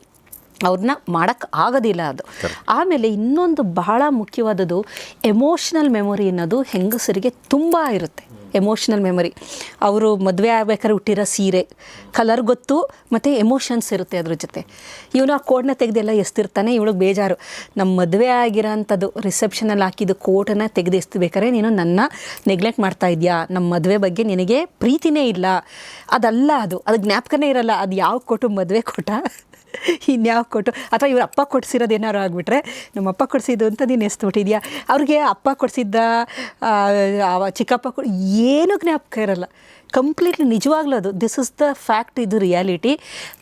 ಅವ್ರನ್ನ ಮಾಡೋಕ್ಕೆ ಆಗೋದಿಲ್ಲ ಅದು. ಆಮೇಲೆ ಇನ್ನೊಂದು ಬಹಳ ಮುಖ್ಯವಾದದ್ದು ಎಮೋಷ್ನಲ್ ಮೆಮೊರಿ ಅನ್ನೋದು ಹೆಂಗಸರಿಗೆ ತುಂಬ ಇರುತ್ತೆ. ಎಮೋಷ್ನಲ್ ಮೆಮೊರಿ ಅವರು ಮದುವೆ ಆಗ್ಬೇಕಾದ್ರೆ ಹುಟ್ಟಿರೋ ಸೀರೆ ಕಲರ್ ಗೊತ್ತು, ಮತ್ತು ಎಮೋಷನ್ಸ್ ಇರುತ್ತೆ ಅದ್ರ ಜೊತೆ. ಇವನು ಆ ಕೋಡ್ನ ತೆಗೆದೆಲ್ಲ ಎಸ್ತಿರ್ತಾನೆ ಇವಳಿಗೆ ಬೇಜಾರು. ನಮ್ಮ ಮದುವೆ ಆಗಿರೋ ಅಂಥದ್ದು ರಿಸೆಪ್ಷನಲ್ಲಿ ಹಾಕಿದ್ದು ಕೋಟನ್ನು ತೆಗೆದು ಎಸ್ತಿಬೇಕಾದ್ರೆ ನೀನು ನನ್ನ ನೆಗ್ಲೆಕ್ಟ್ ಮಾಡ್ತಾ ಇದೆಯಾ? ನಮ್ಮ ಮದುವೆ ಬಗ್ಗೆ ನಿನಗೆ ಪ್ರೀತಿನೇ ಇಲ್ಲ. ಅದಲ್ಲ ಅದು ಅದು ಜ್ಞಾಪಕನೇ ಇರಲ್ಲ. ಅದು ಯಾವ ಕೋಟು ಮದುವೆ ಕೋಟ ಇನ್ಯಾವ ಕೊಟ್ಟು ಅಥವಾ ಇವ್ರ ಅಪ್ಪ ಕೊಡಿಸಿರೋದು ಏನಾರು ಆಗಿಬಿಟ್ರೆ, ನಮ್ಮ ಅಪ್ಪ ಕೊಡಿಸಿದ್ದು ಅಂತ ನೀನು ಎಸ್ಬಿಟ್ಟಿದ್ಯಾ? ಅವ್ರಿಗೆ ಅಪ್ಪ ಕೊಡಿಸಿದ್ದ ಚಿಕ್ಕಪ್ಪ ಕೊಡ್ ಏನು ಜ್ಞಾಪಕ ಇರಲ್ಲ. ಕಂಪ್ಲೀಟ್ಲಿ ನಿಜವಾಗ್ಲೂ ಅದು. ದಿಸ್ ಇಸ್ ದ ಫ್ಯಾಕ್ಟ್ ಇದು ರಿಯಾಲಿಟಿ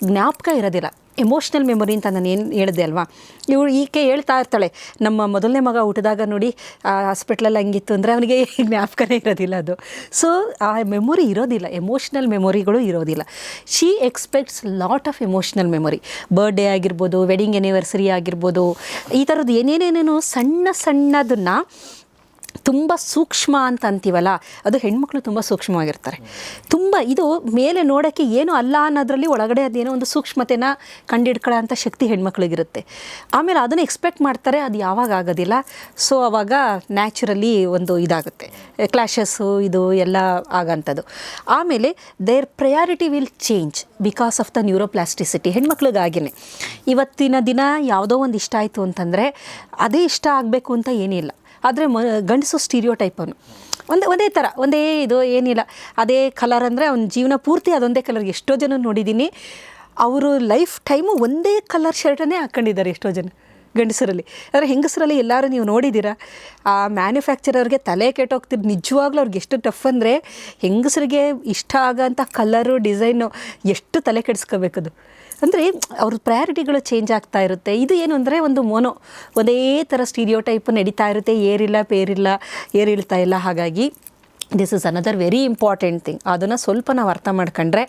ಜ್ಞಾಪಕ ಇರೋದಿಲ್ಲ. ಎಮೋಷ್ನಲ್ ಮೆಮೊರಿ ಅಂತ ನಾನು ಏನು ಹೇಳಿದೆ ಅಲ್ವಾ? ಇವಳು ಈಕೆ ಹೇಳ್ತಾ ಇರ್ತಾಳೆ, ನಮ್ಮ ಮೊದಲನೇ ಮಗ ಹುಟ್ಟಿದಾಗ ನೋಡಿ ಹಾಸ್ಪಿಟ್ಲಲ್ಲಿ ಹಂಗಿತ್ತು ಅಂದರೆ ಅವನಿಗೆ [LAUGHS] ಜ್ಞಾಪಕನೇ ಇರೋದಿಲ್ಲ ಅದು. ಸೊ ಆ ಮೆಮೊರಿ ಇರೋದಿಲ್ಲ ಎಮೋಷ್ನಲ್ ಮೆಮೊರಿಗಳು ಇರೋದಿಲ್ಲ. She expects lot of emotional memory birthday ಆಗಿರ್ಬೋದು ವೆಡ್ಡಿಂಗ್ ಎನಿವರ್ಸರಿ ಆಗಿರ್ಬೋದು, ಈ ಥರದ್ದು ಏನೇನೇನೇನು ಸಣ್ಣ ಸಣ್ಣದನ್ನು ತುಂಬ ಸೂಕ್ಷ್ಮ ಅಂತ ಅಂತೀವಲ್ಲ, ಅದು ಹೆಣ್ಮಕ್ಳು ತುಂಬ ಸೂಕ್ಷ್ಮವಾಗಿರ್ತಾರೆ. ತುಂಬ ಇದು ಮೇಲೆ ನೋಡೋಕ್ಕೆ ಏನು ಅಲ್ಲ ಅನ್ನೋದ್ರಲ್ಲಿ ಒಳಗಡೆ ಅದೇನೋ ಒಂದು ಸೂಕ್ಷ್ಮತೆನ ಕಂಡಿಡ್ಕೊಳ್ಳೋ ಅಂಥ ಶಕ್ತಿ ಹೆಣ್ಮಕ್ಳಿಗಿರುತ್ತೆ. ಆಮೇಲೆ ಅದನ್ನು ಎಕ್ಸ್ಪೆಕ್ಟ್ ಮಾಡ್ತಾರೆ, ಅದು ಯಾವಾಗ ಆಗೋದಿಲ್ಲ. ಸೊ ಅವಾಗ ನ್ಯಾಚುರಲಿ ಒಂದು ಇದಾಗುತ್ತೆ. ಕ್ಲಾಶಸ್ಸು ಇದು ಎಲ್ಲ ಆಗೋಂಥದ್ದು ಆಮೇಲೆ their priority will change because of the neuroplasticity ಹೆಣ್ಮಕ್ಳಿಗಾಗಿನೇ. ಇವತ್ತಿನ ದಿನ ಯಾವುದೋ ಒಂದು ಇಷ್ಟ ಆಯಿತು ಅಂತಂದರೆ, ಅದೇ ಇಷ್ಟ ಆಗಬೇಕು ಅಂತ ಏನಿಲ್ಲ. ಆದರೆ ಮ, ಗಂಡಸು ಸ್ಟೀರಿಯೋ ಟೈಪನ್ನು ಒಂದೇ ಒಂದೇ ಥರ ಒಂದೇ ಇದು, ಏನಿಲ್ಲ. ಅದೇ ಕಲರ್ ಅಂದರೆ ಅವ್ನ ಜೀವನ ಪೂರ್ತಿ ಅದೊಂದೇ ಕಲರ್ ಎಷ್ಟೋ ಜನ ನೋಡಿದ್ದೀನಿ ಅವರು ಲೈಫ್ ಟೈಮು ಒಂದೇ ಕಲರ್ ಶರ್ಟನ್ನೇ ಹಾಕ್ಕೊಂಡಿದ್ದಾರೆ ಎಷ್ಟೋ ಜನ ಗಂಡಸರಲ್ಲಿ. ಅಂದರೆ ಹೆಂಗಸರಲ್ಲಿ ಎಲ್ಲರೂ ನೀವು ನೋಡಿದ್ದೀರಾ, ಆ ಮ್ಯಾನುಫ್ಯಾಕ್ಚರರ್ಗೆ ತಲೆ ಕೆಟ್ಟೋಗ್ತಿರ್, ನಿಜವಾಗ್ಲೂ ಅವ್ರಿಗೆ ಎಷ್ಟು ಟಫ್ ಅಂದರೆ ಹೆಂಗಸರಿಗೆ ಇಷ್ಟ ಆಗೋಂಥ ಕಲರು ಡಿಸೈನು ಎಷ್ಟು ತಲೆ ಕೆಡಿಸ್ಕೋಬೇಕದು. ಅಂದರೆ ಅವ್ರ ಪ್ರಯಾರಿಟಿಗಳು ಚೇಂಜ್ ಆಗ್ತಾ ಇರುತ್ತೆ. ಇದು ಏನು ಅಂದರೆ ಒಂದು ಮೋನೋ ಒಂದೇ ಥರ ಸ್ಟೀರಿಯೋ ಟೈಪ್ ನಡೀತಾ ಇರುತ್ತೆ. ಏರಿಲ್ಲ, ಪೇರಿಲ್ಲ, ಏರಿಳ್ತಾ ಇಲ್ಲ. ಹಾಗಾಗಿ this is another very important thing ಅದನ್ನು ಸ್ವಲ್ಪ ನಾವು ಅರ್ಥ ಮಾಡ್ಕೊಂಡ್ರೆ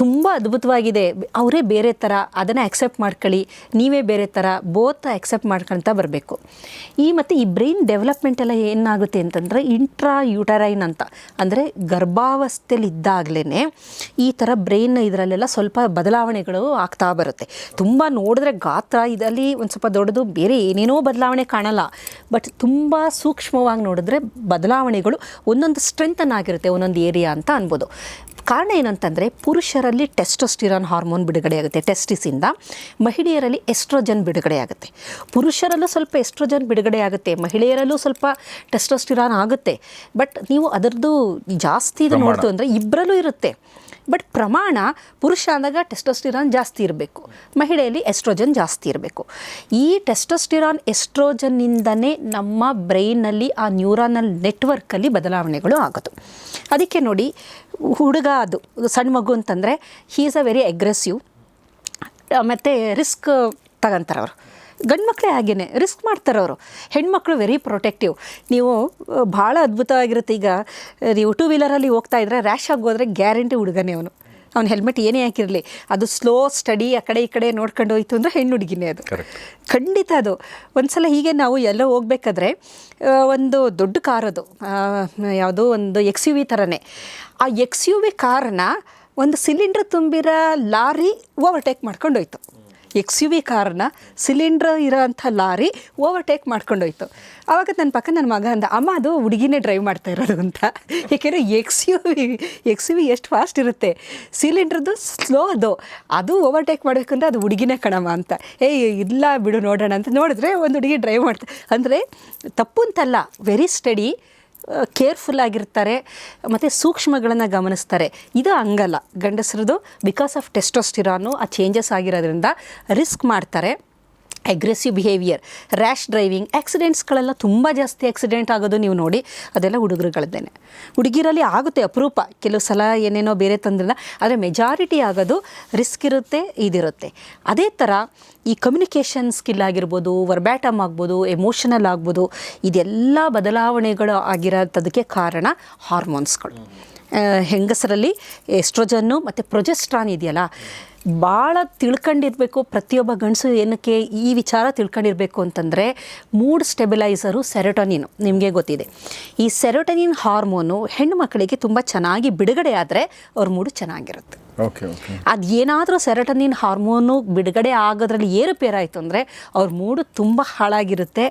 ತುಂಬ ಅದ್ಭುತವಾಗಿದೆ. ಅವರೇ ಬೇರೆ ಥರ ಅದನ್ನು ಆಕ್ಸೆಪ್ಟ್ ಮಾಡ್ಕೊಳ್ಳಿ. ನೀವೇ ಬೇರೆ ಥರ ಬೋತ್ ಆಕ್ಸೆಪ್ಟ್ ಮಾಡ್ಕೊಳ್ತಾ ಬರಬೇಕು. ಈ ಮತ್ತು ಈ ಬ್ರೈನ್ ಡೆವಲಪ್ಮೆಂಟ್ ಎಲ್ಲ ಏನಾಗುತ್ತೆ ಅಂತಂದರೆ ಇಂಟ್ರಾ ಯೂಟರೈನ್ ಅಂತ. ಅಂದರೆ ಗರ್ಭಾವಸ್ಥೆಯಲ್ಲಿ ಇದ್ದಾಗಲೇ ಈ ಥರ ಬ್ರೈನ್ ಇದರಲ್ಲೆಲ್ಲ ಸ್ವಲ್ಪ ಬದಲಾವಣೆಗಳು ಆಗ್ತಾ ಬರುತ್ತೆ. ತುಂಬ ನೋಡಿದ್ರೆ ಗಾತ್ರ, ಇದರಲ್ಲಿ ಒಂದು ಸ್ವಲ್ಪ ದೊಡ್ಡದು, ಬೇರೆ ಏನೇನೋ ಬದಲಾವಣೆ ಕಾಣಲ್ಲ. ಬಟ್ ತುಂಬ ಸೂಕ್ಷ್ಮವಾಗಿ ನೋಡಿದ್ರೆ ಬದಲಾವಣೆಗಳು ಒಂದೊಂದು ಸ್ಟ್ರೆಂಥನ್ನಾಗಿರುತ್ತೆ ಒಂದೊಂದು ಏರಿಯಾ ಅಂತ ಅನ್ಬೋದು. ಕಾರಣ ಏನಂತಂದರೆ ಪುರುಷರಲ್ಲಿ ಟೆಸ್ಟೋಸ್ಟಿರಾನ್ ಹಾರ್ಮೋನ್ ಬಿಡುಗಡೆ ಆಗುತ್ತೆ ಟೆಸ್ಟಿಸಿಂದ ಮಹಿಳೆಯರಲ್ಲಿ ಎಸ್ಟ್ರೋಜನ್ ಬಿಡುಗಡೆ ಆಗುತ್ತೆ. ಪುರುಷರಲ್ಲೂ ಸ್ವಲ್ಪ ಎಸ್ಟ್ರೋಜನ್ ಬಿಡುಗಡೆ ಆಗುತ್ತೆ ಮಹಿಳೆಯರಲ್ಲೂ ಸ್ವಲ್ಪ ಟೆಸ್ಟೋಸ್ಟಿರಾನ್ ಆಗುತ್ತೆ. ಬಟ್ ನೀವು ಅದರದ್ದು ಜಾಸ್ತಿ ಇದು. ನೋಡ್ತು ಅಂದರೆ ಇಬ್ಬರಲ್ಲೂ ಇರುತ್ತೆ. ಬಟ್ ಪ್ರಮಾಣ ಪುರುಷ ಅಂದಾಗ ಟೆಸ್ಟೋಸ್ಟಿರಾನ್ ಜಾಸ್ತಿ ಇರಬೇಕು. ಮಹಿಳೆಯಲ್ಲಿ ಎಸ್ಟ್ರೋಜನ್ ಜಾಸ್ತಿ ಇರಬೇಕು. ಈ ಟೆಸ್ಟೋಸ್ಟಿರಾನ್ ಎಸ್ಟ್ರೋಜನ್ನಿಂದನೇ ನಮ್ಮ ಬ್ರೈನಲ್ಲಿ ಆ ನ್ಯೂರಾನಲ್ ನೆಟ್ವರ್ಕಲ್ಲಿ ಬದಲಾವಣೆಗಳು ಆಗೋದು. ಅದಕ್ಕೆ ನೋಡಿ, ಹುಡುಗ ಅದು, ಸಣ್ಣ ಮಗು ಅಂತಂದರೆ he is a very aggressive ಮತ್ತು ರಿಸ್ಕ್ ತಗೊಂತಾರೆ ಅವರು ಗಂಡು ಮಕ್ಕಳೇ ಹಾಗೇನೆ ರಿಸ್ಕ್ ಮಾಡ್ತಾರೆ ಅವರು. ಹೆಣ್ಮಕ್ಳು ವೆರಿ ಪ್ರೊಟೆಕ್ಟಿವ್ ನೀವು ಭಾಳ ಅದ್ಭುತವಾಗಿರುತ್ತೆ ಈಗ ನೀವು ಟೂ ವೀಲರಲ್ಲಿ ಹೋಗ್ತಾ ಇದ್ರೆ ರ್ಯಾಶ್ ಆಗೋದ್ರೆ ಹೋದರೆ ಗ್ಯಾರಂಟಿ ಹುಡುಗನೇ ಅವನು. ಅವ್ನು ಹೆಲ್ಮೆಟ್ ಏನೇ ಹಾಕಿರಲಿ ಅದು ಸ್ಲೋ ಸ್ಟಡಿ ಆ ಕಡೆ ಈ ಕಡೆ ನೋಡ್ಕೊಂಡು ಹೋಯ್ತು ಅಂದರೆ ಹೆಣ್ಣು ಹುಡುಗಿನೇ ಅದು. ಖಂಡಿತ ಅದು. ಒಂದ್ಸಲ ಹೀಗೆ ನಾವು ಎಲ್ಲ ಹೋಗ್ಬೇಕಾದ್ರೆ ಒಂದು ದೊಡ್ಡ ಕಾರ್ ಅದು. ಯಾವುದೋ ಒಂದು ಎಕ್ಸ್ ಯು ವಿ ಥರನೇ ಆ ಎಕ್ಸ್ ಯು ವಿ ಕಾರನ್ನ ಒಂದು ಸಿಲಿಂಡ್ರ್ ತುಂಬಿರೋ ಲಾರಿ ಓವರ್ಟೇಕ್ ಮಾಡ್ಕೊಂಡು ಹೋಯ್ತು ಎಕ್ಸ್ ಯು ವಿ ಕಾರ್ನ ಸಿಲಿಂಡ್ರ್ ಇರೋಂಥ ಲಾರಿ ಓವರ್ಟೇಕ್ ಮಾಡ್ಕೊಂಡೋಯ್ತು. ಆವಾಗ ನನ್ನ ಪಕ್ಕ ನನ್ನ ಮಗ ಅಂದ, ಅಮ್ಮ, ಅದು ಹುಡುಗಿನೇ ಡ್ರೈವ್ ಮಾಡ್ತಾ ಇರೋದು ಅಂತ. ಏಕೆಂದರೆ X U V, X U V ಎಷ್ಟು ಫಾಸ್ಟ್ ಇರುತ್ತೆ. ಸಿಲಿಂಡ್ರದ್ದು ಸ್ಲೋ ಅದು. ಅದು ಓವರ್ಟೇಕ್ ಮಾಡಬೇಕಂದ್ರೆ ಅದು ಹುಡುಗಿನೇ ಕಣಮ್ಮ ಅಂತ. ಏಯ್, ಇಲ್ಲ ಬಿಡು, ನೋಡೋಣ ಅಂತ. ನೋಡಿದ್ರೆ ಒಂದು ಹುಡುಗಿ ಡ್ರೈವ್ ಮಾಡ್ತಾ ಅಂದರೆ ತಪ್ಪು ಅಂತಲ್ಲ ವೆರಿ ಸ್ಟಡಿ ಕೇರ್ಫುಲ್ ಆಗಿರ್ತಾರೆ, ಮತ್ತು ಸೂಕ್ಷ್ಮಗಳನ್ನು ಗಮನಿಸ್ತಾರೆ. ಇದು ಹಂಗಲ್ಲ. ಗಂಡಸರದು ಬಿಕಾಸ್ ಆಫ್ ಟೆಸ್ಟೋಸ್ಟಿರಾನು ಆ ಚೇಂಜಸ್ ಆಗಿರೋದ್ರಿಂದ ರಿಸ್ಕ್ ಮಾಡ್ತಾರೆ. ಅಗ್ರೆಸಿವ್ ಬಿಹೇವಿಯರ್ ರ್ಯಾಶ್ ಡ್ರೈವಿಂಗ್ ಆ್ಯಕ್ಸಿಡೆಂಟ್ಸ್ಗಳೆಲ್ಲ ತುಂಬ ಜಾಸ್ತಿ ಆಕ್ಸಿಡೆಂಟ್ ಆಗೋದು ನೀವು ನೋಡಿ ಅದೆಲ್ಲ ಹುಡುಗರುಗಳದ್ದೇನೆ. ಹುಡುಗಿರಲ್ಲಿ ಆಗುತ್ತೆ ಅಪರೂಪ ಕೆಲವು ಸಲ ಏನೇನೋ ಬೇರೆ ತಂದ್ರಲ್ಲ ಆದರೆ ಮೆಜಾರಿಟಿ ಆಗೋದು ರಿಸ್ಕ್ ಇರುತ್ತೆ ಇದಿರುತ್ತೆ. ಅದೇ ಥರ ಈ ಕಮ್ಯುನಿಕೇಷನ್ ಸ್ಕಿಲ್ ಆಗಿರ್ಬೋದು ವರ್ಬ್ಯಾಟಮ್ ಆಗ್ಬೋದು ಎಮೋಷನಲ್ ಆಗ್ಬೋದು ಇದೆಲ್ಲ ಬದಲಾವಣೆಗಳು ಆಗಿರೋಂಥದಕ್ಕೆ ಕಾರಣ ಹಾರ್ಮೋನ್ಸ್ಗಳು ಹೆಂಗಸರಲ್ಲಿ ಎಸ್ಟ್ರೋಜನ್ನು ಮತ್ತು ಪ್ರೊಜೆಸ್ಟ್ರಾನ್ ಇದೆಯಲ್ಲ ಭಾಳ ತಿಳ್ಕೊಂಡಿರಬೇಕು, ಪ್ರತಿಯೊಬ್ಬ ಗಂಡಸು ಏನಕ್ಕೆ ಈ ವಿಚಾರ ತಿಳ್ಕೊಂಡಿರಬೇಕು ಅಂತಂದರೆ ಮೂಡ್ ಸ್ಟೆಬಿಲೈಸರು ಸೆರೋಟನಿನ್, ನಿಮಗೆ ಗೊತ್ತಿದೆ. ಈ ಸೆರೋಟೋನಿನ್ ಹಾರ್ಮೋನು ಹೆಣ್ಣು ಮಕ್ಕಳಿಗೆ ತುಂಬ ಚೆನ್ನಾಗಿ ಬಿಡುಗಡೆ ಆದರೆ ಅವ್ರ ಮೂಡು ಚೆನ್ನಾಗಿರುತ್ತೆ. ಅದು ಏನಾದರೂ ಸೆರಟನಿನ್ ಹಾರ್ಮೋನು ಬಿಡುಗಡೆ ಆಗೋದ್ರಲ್ಲಿ ಏರುಪೇರಾಯಿತು ಅಂದರೆ ಅವ್ರ ಮೂಡು ತುಂಬ ಹಾಳಾಗಿರುತ್ತೆ.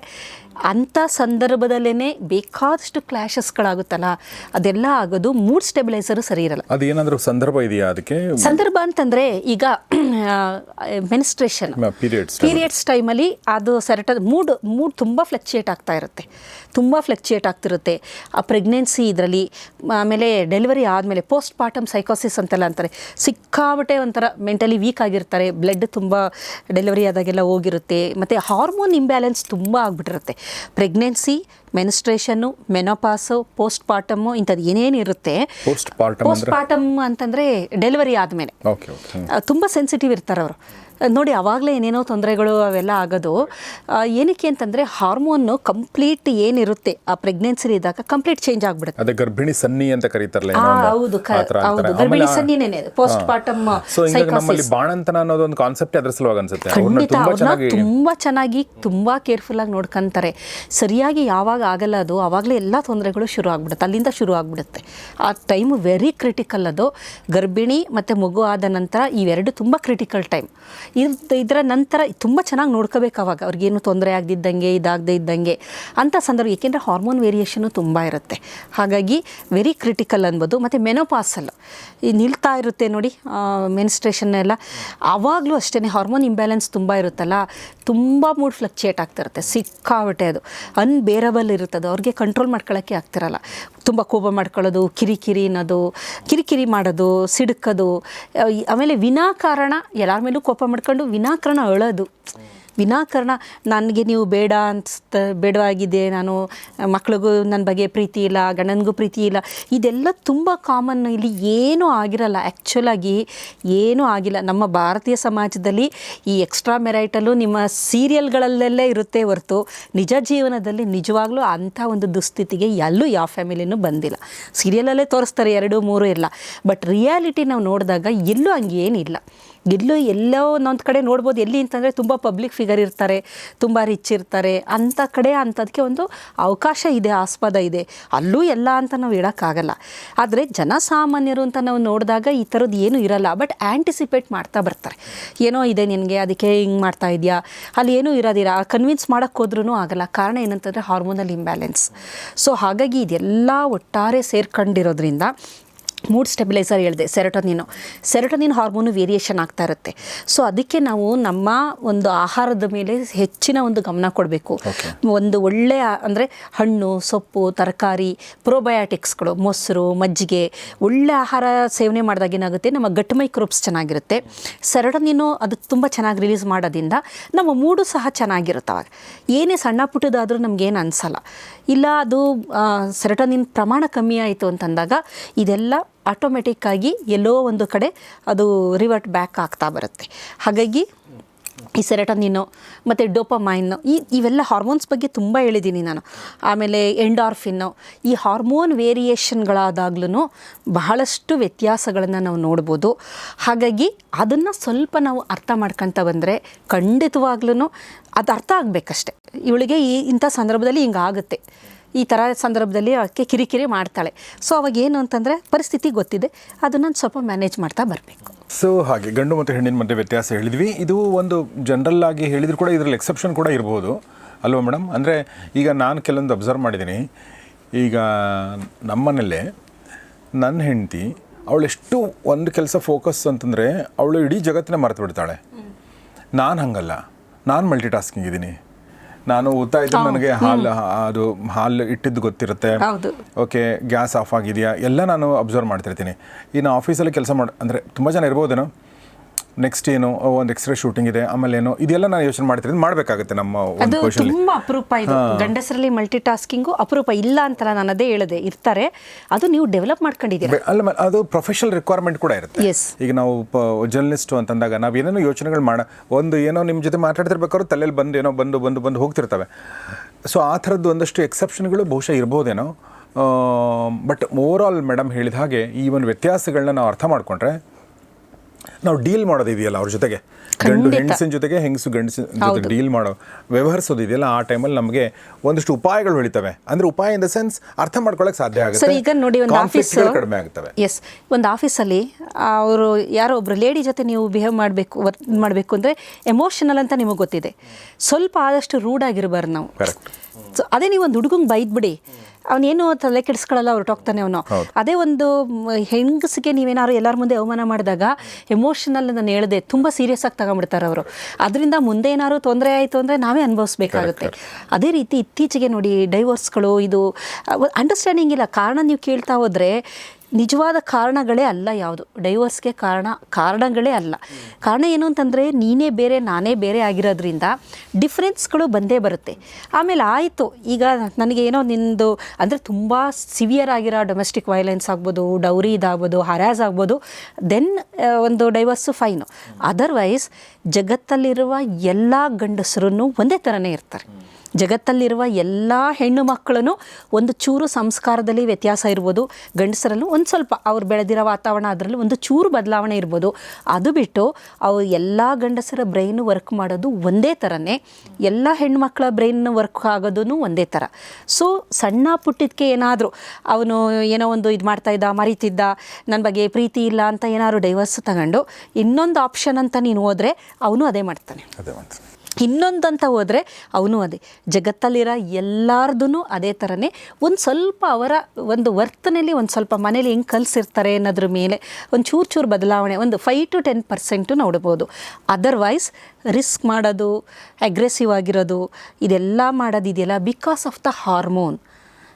ಅಂಥ ಸಂದರ್ಭದಲ್ಲೇ ಬೇಕಾದಷ್ಟು ಕ್ಲಾಶಸ್ಗಳಾಗುತ್ತಲ್ಲ ಅದೆಲ್ಲ ಆಗೋದು ಮೂಡ್ ಸ್ಟೆಬಿಲೈಸರು ಸರಿ ಇರಲ್ಲ. ಅದು ಏನಾದರೂ ಸಂದರ್ಭ ಇದೆಯಾ ಅದಕ್ಕೆ? ಸಂದರ್ಭ ಅಂತಂದರೆ ಈಗ ಮೆನಿಸ್ಟ್ರೇಷನ್ ಪೀರಿಯಡ್ಸ್ ಪೀರಿಯಡ್ಸ್ ಟೈಮಲ್ಲಿ ಅದು ಸೆರಟನ್ ಮೂಡ್ ಮೂಡ್ ತುಂಬ ಫ್ಲಕ್ಚುಯೇಟ್ ಆಗ್ತಾ ಇರುತ್ತೆ. ತುಂಬ ಫ್ಲೆಕ್ಚುಯೇಟ್ ಆಗ್ತಿರುತ್ತೆ. ಆ ಪ್ರೆಗ್ನೆನ್ಸಿ ಇದರಲ್ಲಿ ಆಮೇಲೆ ಡೆಲಿವರಿ ಆದಮೇಲೆ ಪೋಸ್ಟ್ ಪಾರ್ಟಮ್ ಸೈಕೋಸಿಸ್ ಅಂತೆಲ್ಲ ಅಂತಾರೆ. ಸಿಕ್ಕಾಬಟ್ಟೆ ಒಂಥರ ಮೆಂಟಲಿ ವೀಕ್ ಆಗಿರ್ತಾರೆ. ಬ್ಲಡ್ ತುಂಬ ಡೆಲಿವರಿ ಆದಾಗೆಲ್ಲ ಹೋಗಿರುತ್ತೆ. ಮತ್ತು ಹಾರ್ಮೋನ್ ಇಂಬ್ಯಾಲೆನ್ಸ್ ತುಂಬ ಆಗಿಬಿಟ್ಟಿರುತ್ತೆ. ಪ್ರೆಗ್ನೆನ್ಸಿ ಮೆನಿಸ್ಟ್ರೇಷನ್ನು ಮೆನೋಪಾಸು ಪೋಸ್ಟ್ ಪಾರ್ಟಮು ಇಂಥದ್ದು ಏನೇನು ಇರುತ್ತೆ? ಪೋಸ್ಟ್ ಪಾರ್ಟಮ್ ಅಂತಂದರೆ ಡೆಲಿವರಿ ಆದಮೇಲೆ. ತುಂಬ ಸೆನ್ಸಿಟಿವ್ ಇರ್ತಾರೆ ಅವರು. ನೋಡಿ ಆವಾಗಲೇ ಏನೇನೋ ತೊಂದರೆಗಳು ಅವೆಲ್ಲ ಆಗೋದು. ಏನಕ್ಕೆ ಅಂತಂದರೆ ಹಾರ್ಮೋನು ಕಂಪ್ಲೀಟ್ ಏನಿರುತ್ತೆ ಆ ಪ್ರೆಗ್ನೆನ್ಸಿ ಇದ್ದಾಗ ಕಂಪ್ಲೀಟ್ ಚೇಂಜ್ ಆಗಿಬಿಡುತ್ತೆ. ಅದೇ ಗರ್ಭಿಣಿ ಸನ್ನಿ ಅಂತ ಕರೀತಾರಲ್ಲ ಹೌದು ಹೌದು ಗರ್ಭಿಣಿ ಸನ್ನಿನೇನೆ ಪೋಸ್ಟ್ ಪಾರ್ಟಮ್ ನಮ್ಮಲ್ಲಿ ಬಾಣಂತನ ಅನ್ನೋದು ಒಂದು ಕಾನ್ಸೆಪ್ಟ್ ಅದ್ರ ಸಲುವಾಗಿ ಅನ್ಸುತ್ತೆ. ಖಂಡಿತ ತುಂಬಾ ಅವ್ರನ್ನ ಚೆನ್ನಾಗಿ ತುಂಬ ಚೆನ್ನಾಗಿ ತುಂಬ ಕೇರ್ಫುಲ್ಲಾಗಿ ನೋಡ್ಕೊಂತಾರೆ. ಸರಿಯಾಗಿ ಯಾವಾಗ ಆಗಲ್ಲ ಅದು ಆವಾಗಲೇ ಎಲ್ಲ ತೊಂದರೆಗಳು ಶುರು ಆಗ್ಬಿಡುತ್ತೆ ಅಲ್ಲಿಂದ ಶುರು ಆಗ್ಬಿಡುತ್ತೆ. ಆ ಟೈಮ್ ವೆರಿ ಕ್ರಿಟಿಕಲ್ ಅದು. ಗರ್ಭಿಣಿ ಮತ್ತು ಮಗು ಆದ ನಂತರ ಇವೆರಡು ತುಂಬ ಕ್ರಿಟಿಕಲ್ ಟೈಮ್ ಇದು ಇದರ ನಂತರ ತುಂಬ ಚೆನ್ನಾಗಿ ನೋಡ್ಕೋಬೇಕು ಅವಾಗ. ಅವ್ರಿಗೇನು ತೊಂದರೆ ಆಗದಿದ್ದಂಗೆ, ಇದಾಗದೆ ಇದ್ದಂಗೆ ಅಂಥ ಸಂದರ್ಭ. ಏಕೆಂದರೆ ಹಾರ್ಮೋನ್ ವೇರಿಯೇಷನ್ನು ತುಂಬ ಇರುತ್ತೆ. ಹಾಗಾಗಿ ವೆರಿ ಕ್ರಿಟಿಕಲ್ ಅನ್ಬೋದು. ಮತ್ತು ಈ ನಿಲ್ತಾ ಇರುತ್ತೆ ನೋಡಿ ಮೆನ್ಸ್ಟ್ರೇಷನ್ ಎಲ್ಲ. ಆವಾಗಲೂ ಅಷ್ಟೇ ಹಾರ್ಮೋನ್ ಇಂಬ್ಯಾಲೆನ್ಸ್ ತುಂಬ ಇರುತ್ತಲ್ಲ, ತುಂಬ ಮೂಡ್ ಫ್ಲಕ್ಚುಯೇಟ್ ಆಗ್ತಿರುತ್ತೆ ಸಿಕ್ಕಾಬಿಟ್ಟೆ ಅದು. ಅನ್ಬೇರಬಲ್ ಇರುತ್ತದೆ. ಅವ್ರಿಗೆ ಕಂಟ್ರೋಲ್ ಮಾಡ್ಕೊಳ್ಳೋಕ್ಕೆ ಆಗ್ತಿರಲ್ಲ. ತುಂಬ ಕೋಪ ಮಾಡ್ಕೊಳ್ಳೋದು, ಕಿರಿಕಿರಿ ಅನ್ನೋದು, ಕಿರಿಕಿರಿ ಮಾಡೋದು, ಸಿಡುಕೋದು ಆಮೇಲೆ ವಿನಾಕಾರಣ, ಎಲ್ಲರ ಮೇಲೂ ಕೋಪ ಮಾಡ್ಕೊಂಡು ವಿನಾಕಾರಣ ಅಳೋದು. ವಿನಾಕಾರಣ, ನನಗೆ ನೀವು ಬೇಡ ಅನ್ಸ್ತ ಬೇಡವಾಗಿದೆ ನಾನು ಮಕ್ಳಿಗೂ ನನ್ನ ಬಗ್ಗೆ ಪ್ರೀತಿ ಇಲ್ಲ, ಗಂಡನಿಗೂ ಪ್ರೀತಿ ಇಲ್ಲ. ಇದೆಲ್ಲ ತುಂಬ ಕಾಮನ್ ಇಲ್ಲಿ ಏನೂ ಆಗಿರಲ್ಲ. ಆ್ಯಕ್ಚುಲಾಗಿ ಏನೂ ಆಗಿಲ್ಲ. ನಮ್ಮ ಭಾರತೀಯ ಸಮಾಜದಲ್ಲಿ ಈ ಎಕ್ಸ್ಟ್ರಾ ಮೆರೈಟಲ್ಲೂ ನಿಮ್ಮ ಸೀರಿಯಲ್ಗಳಲ್ಲೆಲ್ಲೇ ಇರುತ್ತೆ ಹೊರತು ನಿಜ ಜೀವನದಲ್ಲಿ ನಿಜವಾಗ್ಲೂ ಅಂಥ ಒಂದು ದುಸ್ಥಿತಿಗೆ ಎಲ್ಲೂ ಯಾವ ಫ್ಯಾಮಿಲಿನೂ ಬಂದಿಲ್ಲ. ಸೀರಿಯಲಲ್ಲೇ ತೋರಿಸ್ತಾರೆ, ಎರಡು, ಮೂರು ಇಲ್ಲ. ಬಟ್ ರಿಯಾಲಿಟಿ ನಾವು ನೋಡಿದಾಗ ಎಲ್ಲೂ ಹಂಗೇನಿಲ್ಲ. ಎಲ್ಲೂ ಎಲ್ಲೋ ಒಂದೊಂದು ಕಡೆ ನೋಡ್ಬೋದು. ಎಲ್ಲಿ ಅಂತಂದರೆ ತುಂಬ ಪಬ್ಲಿಕ್ ಫಿಗರ್ ಇರ್ತಾರೆ, ತುಂಬ ರಿಚ್ ಇರ್ತಾರೆ. ಅಂಥ ಕಡೆ ಅಂಥದಕ್ಕೆ ಒಂದು ಅವಕಾಶ ಇದೆ, ಆಸ್ಪದ ಇದೆ. ಅಲ್ಲೂ ಎಲ್ಲ ಅಂತ ನಾವು ಹೇಳೋಕ್ಕಾಗಲ್ಲ. ಆದರೆ ಜನಸಾಮಾನ್ಯರು ಅಂತ ನಾವು ನೋಡಿದಾಗ ಈ ಥರದ್ದು ಏನೂ ಇರಲ್ಲ. ಬಟ್ ಆ್ಯಂಟಿಸಿಪೇಟ್ ಮಾಡ್ತಾ ಬರ್ತಾರೆ. ಏನೋ ಇದೆ ನಿನಗೆ, ಅದಕ್ಕೆ ಹಿಂಗೆ ಮಾಡ್ತಾ ಇದೆಯಾ? ಅಲ್ಲಿ ಏನೂ ಇರೋದಿಲ್ಲ ಕನ್ವಿನ್ಸ್ ಮಾಡೋಕ್ಕೆ ಹೋದ್ರೂ ಆಗಲ್ಲ. ಕಾರಣ ಏನಂತಂದರೆ ಹಾರ್ಮೋನಲ್ ಇಂಬ್ಯಾಲೆನ್ಸ್ ಸೊ ಹಾಗಾಗಿ ಇದೆಲ್ಲ ಒಟ್ಟಾರೆ ಸೇರ್ಕೊಂಡಿರೋದ್ರಿಂದ ಮೂಡ್ ಸ್ಟೆಬಿಲೈಸರ್ ಹೇಳಿದೆ ಸೆರೋಟೋನಿನು ಸೆರೆಟೋನಿನ್ ಹಾರ್ಮೋನು ವೇರಿಯೇಷನ್ ಆಗ್ತಾ ಇರುತ್ತೆ. ಸೊ ಅದಕ್ಕೆ ನಾವು ನಮ್ಮ ಒಂದು ಆಹಾರದ ಮೇಲೆ ಹೆಚ್ಚಿನ ಒಂದು ಗಮನ ಕೊಡಬೇಕು. ಒಂದು ಒಳ್ಳೆಯ ಅಂದರೆ ಹಣ್ಣು ಸೊಪ್ಪು ತರಕಾರಿ ಪ್ರೋಬಯಾಟಿಕ್ಸ್ಗಳು ಮೊಸರು ಮಜ್ಜಿಗೆ ಒಳ್ಳೆ ಆಹಾರ ಸೇವನೆ ಮಾಡಿದಾಗ ಏನಾಗುತ್ತೆ? ನಮ್ಮ ಗಟ್ ಮೈಕ್ರೋಬ್ಸ್ ಚೆನ್ನಾಗಿರುತ್ತೆ. ಸೆರೋಟೋನಿನು ಅದು ತುಂಬ ಚೆನ್ನಾಗಿ ರಿಲೀಸ್ ಮಾಡೋದ್ರಿಂದ ನಮ್ಮ ಮೂಡು ಸಹ ಚೆನ್ನಾಗಿರುತ್ತೆ ಅವಾಗ. ಏನೇ ಸಣ್ಣ ಪುಟ್ಟದಾದರೂ ನಮಗೇನು ಅನಿಸಲ್ಲ. ಇಲ್ಲ ಅದು ಸೆರೆಟೋನಿನ್ ಪ್ರಮಾಣ ಕಮ್ಮಿ ಆಯಿತು ಅಂತಂದಾಗ ಇದೆಲ್ಲ ಆಟೋಮೆಟಿಕ್ಕಾಗಿ ಎಲ್ಲೋ ಒಂದು ಕಡೆ ಅದು ರಿವರ್ಟ್ ಬ್ಯಾಕ್ ಆಗ್ತಾ ಬರುತ್ತೆ. ಹಾಗಾಗಿ ಈ ಸೆರೆಟನಿನ್ನು ಮತ್ತು ಡೋಪಮೈನ್ನು ಈ ಇವೆಲ್ಲ ಹಾರ್ಮೋನ್ಸ್ ಬಗ್ಗೆ ತುಂಬ ಹೇಳಿದ್ದೀನಿ ನಾನು. ಆಮೇಲೆ ಎಂಡಾರ್ಫಿನ್ನು ಈ ಹಾರ್ಮೋನ್ ವೇರಿಯೇಷನ್ಗಳಾದಾಗ್ಲೂ ಬಹಳಷ್ಟು ವ್ಯತ್ಯಾಸಗಳನ್ನು ನಾವು ನೋಡ್ಬೋದು. ಹಾಗಾಗಿ ಅದನ್ನು ಸ್ವಲ್ಪ ನಾವು ಅರ್ಥ ಮಾಡ್ಕೊತ ಬಂದರೆ ಖಂಡಿತವಾಗ್ಲೂ ಅದು ಅರ್ಥ ಆಗಬೇಕಷ್ಟೆ. ಇವಳಿಗೆ ಈ ಇಂಥ ಸಂದರ್ಭದಲ್ಲಿ ಹಿಂಗಾಗುತ್ತೆ. ಈ ಥರ ಸಂದರ್ಭದಲ್ಲಿ ಆಕೆ ಕಿರಿಕಿರಿ ಮಾಡ್ತಾಳೆ. ಸೊ ಅವಾಗ ಏನು ಅಂತಂದರೆ ಪರಿಸ್ಥಿತಿ ಗೊತ್ತಿದೆ. ಅದನ್ನು ಸ್ವಲ್ಪ ಮ್ಯಾನೇಜ್ ಮಾಡ್ತಾ ಬರಬೇಕು. ಸೊ ಹಾಗೆ ಗಂಡು ಮತ್ತು ಹೆಣ್ಣಿನ ಮಧ್ಯೆ ವ್ಯತ್ಯಾಸ ಹೇಳಿದ್ವಿ. ಇದು ಒಂದು ಜನರಲ್ ಆಗಿ ಹೇಳಿದ್ರು ಕೂಡ ಇದರಲ್ಲಿ ಎಕ್ಸೆಪ್ಷನ್ ಕೂಡ ಇರ್ಬೋದು. ಅಲ್ವಾ ಮೇಡಮ್ ಅಂದರೆ ಈಗ ನಾನು ಕೆಲವೊಂದು ಅಬ್ಸರ್ವ್ ಮಾಡಿದ್ದೀನಿ. ಈಗ ನಮ್ಮನೆಯಲ್ಲೇ ನನ್ನ ಹೆಂಡತಿ ಅವಳೆಷ್ಟು ಒಂದು ಕೆಲಸ ಫೋಕಸ್ ಅಂತಂದರೆ ಅವಳು ಇಡೀ ಜಗತ್ತಿನ ಮರೆತು ಬಿಡ್ತಾಳೆ ನಾನು ಹಂಗಲ್ಲ. ನಾನು ಮಲ್ಟಿ ಟಾಸ್ಕಿಂಗ್ ಇದ್ದೀನಿ. ನಾನು ಊತ ಇದ್ರೆ ನನಗೆ ಹಾಲು ಅದು ಹಾಲು ಇಟ್ಟಿದ್ದು ಗೊತ್ತಿರುತ್ತೆ. ಓಕೆ ಗ್ಯಾಸ್ ಆಫ್ ಆಗಿದೆಯಾ? ಎಲ್ಲ ನಾನು ಅಬ್ಸರ್ವ್ ಮಾಡ್ತಿರ್ತೀನಿ. ಇನ್ನು ಆಫೀಸಲ್ಲಿ ಕೆಲಸ ಮಾಡಿ ಅಂದರೆ ತುಂಬ ಜನ ಇರ್ಬೋದೇನೋ? ನೆಕ್ಸ್ಟ್ ಏನು ಒಂದು ಎಕ್ಸ್ರೇ ಶೂಟಿಂಗ್ ಇದೆ ಆಮೇಲೆ ಏನು ಇದೆಲ್ಲ ನಾನು ಯೋಚನೆ ಮಾಡ್ತಿರೋದು ಮಾಡಬೇಕಾಗುತ್ತೆ ನಮ್ಮ ಒಂದು ಅದು ತುಂಬ ಅಪರೂಪ ಇದು. ಗಂಡಸರಲ್ಲಿ ಮಲ್ಟಿ ಟಾಸ್ಕಿಂಗು ಅಪರೂಪ ಇಲ್ಲ ಅಂತ ನಾನು ಅದೇ ಹೇಳಿದೆ. ಇರ್ತಾರೆ. ಅದು ನೀವು ಡೆವಲಪ್ ಮಾಡ್ಕೊಂಡಿದ್ದೀರಾ? ಅಲ್ಲ ಮ- ಅದು ಪ್ರೊಫೆಷನಲ್ ರಿಕ್ವೈರ್ಮೆಂಟ್ ಕೂಡ ಇರುತ್ತೆ. ಎಸ್ ಈಗ ನಾವು ಜರ್ನಲಿಸ್ಟ್ ಅಂತಂದಾಗ ನಾವು ಏನೇನು ಯೋಚನೆಗಳು ಮಾಡ ಒಂದು ಏನೋ ನಿಮ್ಮ ಜೊತೆ ಮಾತಾಡ್ತಿರ್ಬೇಕಾದ್ರೂ ತಲೆಯಲ್ಲಿ ಬಂದು ಏನೋ ಬಂದು ಬಂದು ಬಂದು ಹೋಗ್ತಿರ್ತವೆ. ಸೊ ಆ ಥರದ್ದು ಒಂದಷ್ಟು ಎಕ್ಸೆಪ್ಷನ್ಗಳು ಬಹುಶಃ ಇರ್ಬೋದೇನೋ. ಬಟ್ ಓವರ್ ಆಲ್ ಮೇಡಮ್ ಹೇಳಿದ ಹಾಗೆ ಈ ಒಂದು ವ್ಯತ್ಯಾಸಗಳನ್ನ ನಾವು ಅರ್ಥ ಮಾಡಿಕೊಂಡ್ರೆ ನಾವು ಡೀಲ್ ಮಾಡೋದಿದೆಯಲ್ಲ ಅವ್ರ ಜೊತೆಗೆ. ಗಂಡು ಹೆಂಡಸಿನ ಜೊತೆಗೆ ಹೆಂಗಸು ಗಂಡಸಿನ ಜೊತೆ ಡೀಲ್ ಮಾಡೋ ವ್ಯವಹರಿಸೋದಿದೆಯಲ್ಲ ಆ ಟೈಮಲ್ಲಿ ನಮಗೆ ಒಂದಷ್ಟು ಉಪಾಯಗಳು ಹೊಳಿತವೆ ಅಂದ್ರೆ ಉಪಾಯ ಇನ್ ದ ಸೆನ್ಸ್ ಅರ್ಥ ಮಾಡ್ಕೊಳ್ಳೋಕೆ ಸಾಧ್ಯ ಆಗುತ್ತೆ. ಸರ್ ಈಗ ನೋಡಿ ಒಂದು ಆಫೀಸ್ ಕಡಿಮೆ ಆಗ್ತವೆ. ಎಸ್ ಒಂದು ಆಫೀಸಲ್ಲಿ ಅವರು ಯಾರೋ ಒಬ್ರು ಲೇಡಿ ಜೊತೆ ನೀವು ಬಿಹೇವ್ ಮಾಡಬೇಕು ಮಾಡಬೇಕು ಅಂದರೆ ಎಮೋಷನಲ್ ಅಂತ ನಿಮಗೆ ಗೊತ್ತಿದೆ. ಸ್ವಲ್ಪ ಆದಷ್ಟು ರೂಡ್ ಆಗಿರಬಾರ್ದು ನಾವು. ಅದೇ ನೀವು ಒಂದು ಹುಡುಗಂಗೆ ಬೈದ್ಬಿಡಿ. ಅವನೇನು ತಲೆ ಕೆಡಿಸ್ಕೊಳ್ಳಲ್ಲ ಹೊರಟೋಗ್ತಾನೆ ಅವನು. ಅದೇ ಒಂದು ಹೆಂಗಸಿಗೆ ನೀವೇನಾದ್ರು ಎಲ್ಲರ ಮುಂದೆ ಅವಮಾನ ಮಾಡಿದಾಗ ಎಮೋಷನಲ್ ನಾನು ಹೇಳಿದೆ ತುಂಬ ಸೀರಿಯಸ್ ಆಗಿ ತಗೊಂಡ್ಬಿಡ್ತಾರೆ ಅವರು. ಅದರಿಂದ ಮುಂದೆ ಏನಾದ್ರು ತೊಂದರೆ ಆಯಿತು ಅಂದರೆ ನಾವೇ ಅನುಭವಿಸ್ಬೇಕಾಗುತ್ತೆ. ಅದೇ ರೀತಿ ಇತ್ತೀಚೆಗೆ ನೋಡಿ ಡೈವೋರ್ಸ್ಗಳು ಇದು ಅಂಡರ್ಸ್ಟ್ಯಾಂಡಿಂಗ್ ಇಲ್ಲ. ಕಾರಣ ನೀವು ಕೇಳ್ತಾ ಹೋದರೆ ನಿಜವಾದ ಕಾರಣಗಳೇ ಅಲ್ಲ ಯಾವುದು. ಡೈವರ್ಸ್ಗೆ ಕಾರಣ ಕಾರಣಗಳೇ ಅಲ್ಲ. ಕಾರಣ ಏನು ಅಂತಂದರೆ ನೀನೇ ಬೇರೆ ನಾನೇ ಬೇರೆ ಆಗಿರೋದ್ರಿಂದ ಡಿಫ್ರೆನ್ಸ್ಗಳು ಬಂದೇ ಬರುತ್ತೆ. ಆಮೇಲೆ ಆಯಿತು. ಈಗ ನನಗೆ ಏನೋ ನಿಂದು ಅಂದರೆ ತುಂಬ ಸಿವಿಯರ್ ಆಗಿರೋ ಡೊಮೆಸ್ಟಿಕ್ ವೈಲೆನ್ಸ್ ಆಗ್ಬೋದು ಡೌರಿ ಇದಾಗ್ಬೋದು ಹರ್ಯಾಸ್ ಆಗ್ಬೋದು ದೆನ್ ಒಂದು ಡೈವರ್ಸು ಫೈನು ಅದರ್ವೈಸ್ ಜಗತ್ತಲ್ಲಿರುವ ಎಲ್ಲ ಗಂಡಸರನ್ನು ಒಂದೇ ಥರನೇ ಇರ್ತಾರೆ. ಜಗತ್ತಲ್ಲಿರುವ ಎಲ್ಲ ಹೆಣ್ಣು ಮಕ್ಕಳೂ ಒಂದು ಚೂರು ಸಂಸ್ಕಾರದಲ್ಲಿ ವ್ಯತ್ಯಾಸ ಇರ್ಬೋದು. ಗಂಡಸರಲ್ಲೂ ಒಂದು ಸ್ವಲ್ಪ ಅವ್ರು ಬೆಳೆದಿರೋ ವಾತಾವರಣ, ಅದರಲ್ಲಿ ಒಂದು ಚೂರು ಬದಲಾವಣೆ ಇರ್ಬೋದು. ಅದು ಬಿಟ್ಟು ಅವು ಎಲ್ಲ ಗಂಡಸರ ಬ್ರೈನ್ ವರ್ಕ್ ಮಾಡೋದು ಒಂದೇ ಥರನೇ ಎಲ್ಲ ಹೆಣ್ಮಕ್ಳ ಬ್ರೈನ್ ವರ್ಕ್ ಆಗೋದು ಒಂದೇ ಥರ ಸೊ ಸಣ್ಣ ಪುಟ್ಟಿದ್ದಕ್ಕೆ ಏನಾದರೂ ಅವನು ಏನೋ ಒಂದು ಇದು ಮಾಡ್ತಾ ಇದ್ದ, ಮರಿತಿದ್ದ ನನ್ನ ಬಗ್ಗೆ ಪ್ರೀತಿ ಇಲ್ಲ ಅಂತ ಏನಾದರೂ ಡೈವರ್ಸ್ ತಗೊಂಡು ಇನ್ನೊಂದು ಆಪ್ಷನ್ ಅಂತ ನೀನು ಹೋದರೆ ಅವನು ಅದೇ ಮಾಡ್ತಾನೆ. ಅದೇ ಒಂದು ಇನ್ನೊಂದಂತ ಹೋದರೆ ಅವನು ಅದೇ. ಜಗತ್ತಲ್ಲಿರೋ ಎಲ್ಲಾರ್ದು ಅದೇ ಥರನೇ ಒಂದು ಸ್ವಲ್ಪ ಅವರ ಒಂದು ವರ್ತನೆಯಲ್ಲಿ ಒಂದು ಸ್ವಲ್ಪ ಮನೇಲಿ ಹೆಂಗೆ ಕಲಿಸಿರ್ತಾರೆ ಅನ್ನೋದ್ರ ಮೇಲೆ ಒಂದು ಚೂರು ಚೂರು ಬದಲಾವಣೆ, ಒಂದು ಫೈವ್ ಟು ಟೆನ್ ಪರ್ಸೆಂಟು ನೋಡ್ಬೋದು. ಅದರ್ವೈಸ್ ರಿಸ್ಕ್ ಮಾಡೋದು ಅಗ್ರೆಸಿವ್ ಆಗಿರೋದು, ಇದೆಲ್ಲ ಮಾಡೋದಿದೆಯಲ್ಲ ಬಿಕಾಸ್ ಆಫ್ ದ ಹಾರ್ಮೋನ್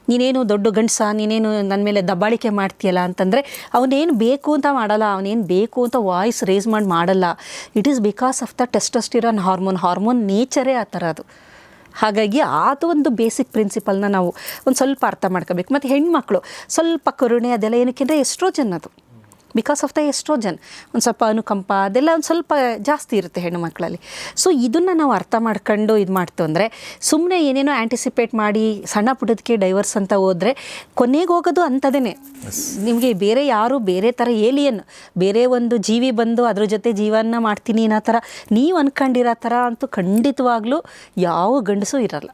ನೀನೇನು ದೊಡ್ಡ ಗಂಡಸ, ನೀನೇನು ನನ್ನ ಮೇಲೆ ದಬ್ಬಾಳಿಕೆ ಮಾಡ್ತೀಯಲ್ಲ ಅಂತಂದರೆ ಅವನೇನು ಬೇಕು ಅಂತ ಮಾಡಲ್ಲ, ಅವನೇನು ಬೇಕು ಅಂತ ವಾಯ್ಸ್ ರೇಸ್ ಮಾಡಿ ಮಾಡಲ್ಲ. It is because of the testosterone hormone hormone ನೇಚರೇ ಆ ಥರ ಅದು. ಹಾಗಾಗಿ ಅದು ಒಂದು ಬೇಸಿಕ್ ಪ್ರಿನ್ಸಿಪಲ್ನ ನಾವು ಒಂದು ಸ್ವಲ್ಪ ಅರ್ಥ ಮಾಡ್ಕೋಬೇಕು. ಮತ್ತು ಹೆಣ್ಮಕ್ಳು, ಸ್ವಲ್ಪ ಕರುಣೆ ಅದೆಲ್ಲ ಏನಕ್ಕೆ ಅಂದರೆ ಎಸ್ಟ್ರೋಜನ್ ಅದು. ಬಿಕಾಸ್ ಆಫ್ ದ ಎಸ್ಟ್ರೋಜನ್ ಒಂದು ಸ್ವಲ್ಪ ಅನುಕಂಪ ಅದೆಲ್ಲ ಒಂದು ಸ್ವಲ್ಪ ಜಾಸ್ತಿ ಇರುತ್ತೆ ಹೆಣ್ಣು ಮಕ್ಕಳಲ್ಲಿ. ಸೊ ಇದನ್ನು ನಾವು ಅರ್ಥ ಮಾಡ್ಕೊಂಡು ಇದು ಮಾಡ್ತು ಅಂದರೆ ಸುಮ್ಮನೆ ಏನೇನೋ ಆ್ಯಂಟಿಸಿಪೇಟ್ ಮಾಡಿ ಸಣ್ಣ ಪುಟ್ಟದಕ್ಕೆ ಡೈವರ್ಸ್ ಅಂತ ಹೋದರೆ ಕೊನೆಗೆ ಹೋಗೋದು ಅಂಥದೇ ನಿಮಗೆ ಬೇರೆ ಯಾರು ಬೇರೆ ಥರ ಏಲಿಯನ್ ಬೇರೆ ಒಂದು ಜೀವಿ ಬಂದು ಅದ್ರ ಜೊತೆ ಜೀವನ ಮಾಡ್ತೀನಿ ಅನ್ನೋ ಥರ ನೀವು ಅಂದ್ಕೊಂಡಿರೋ ಥರ ಅಂತೂ ಖಂಡಿತವಾಗ್ಲೂ ಯಾವ ಗಂಡಸೂ ಇರಲ್ಲ.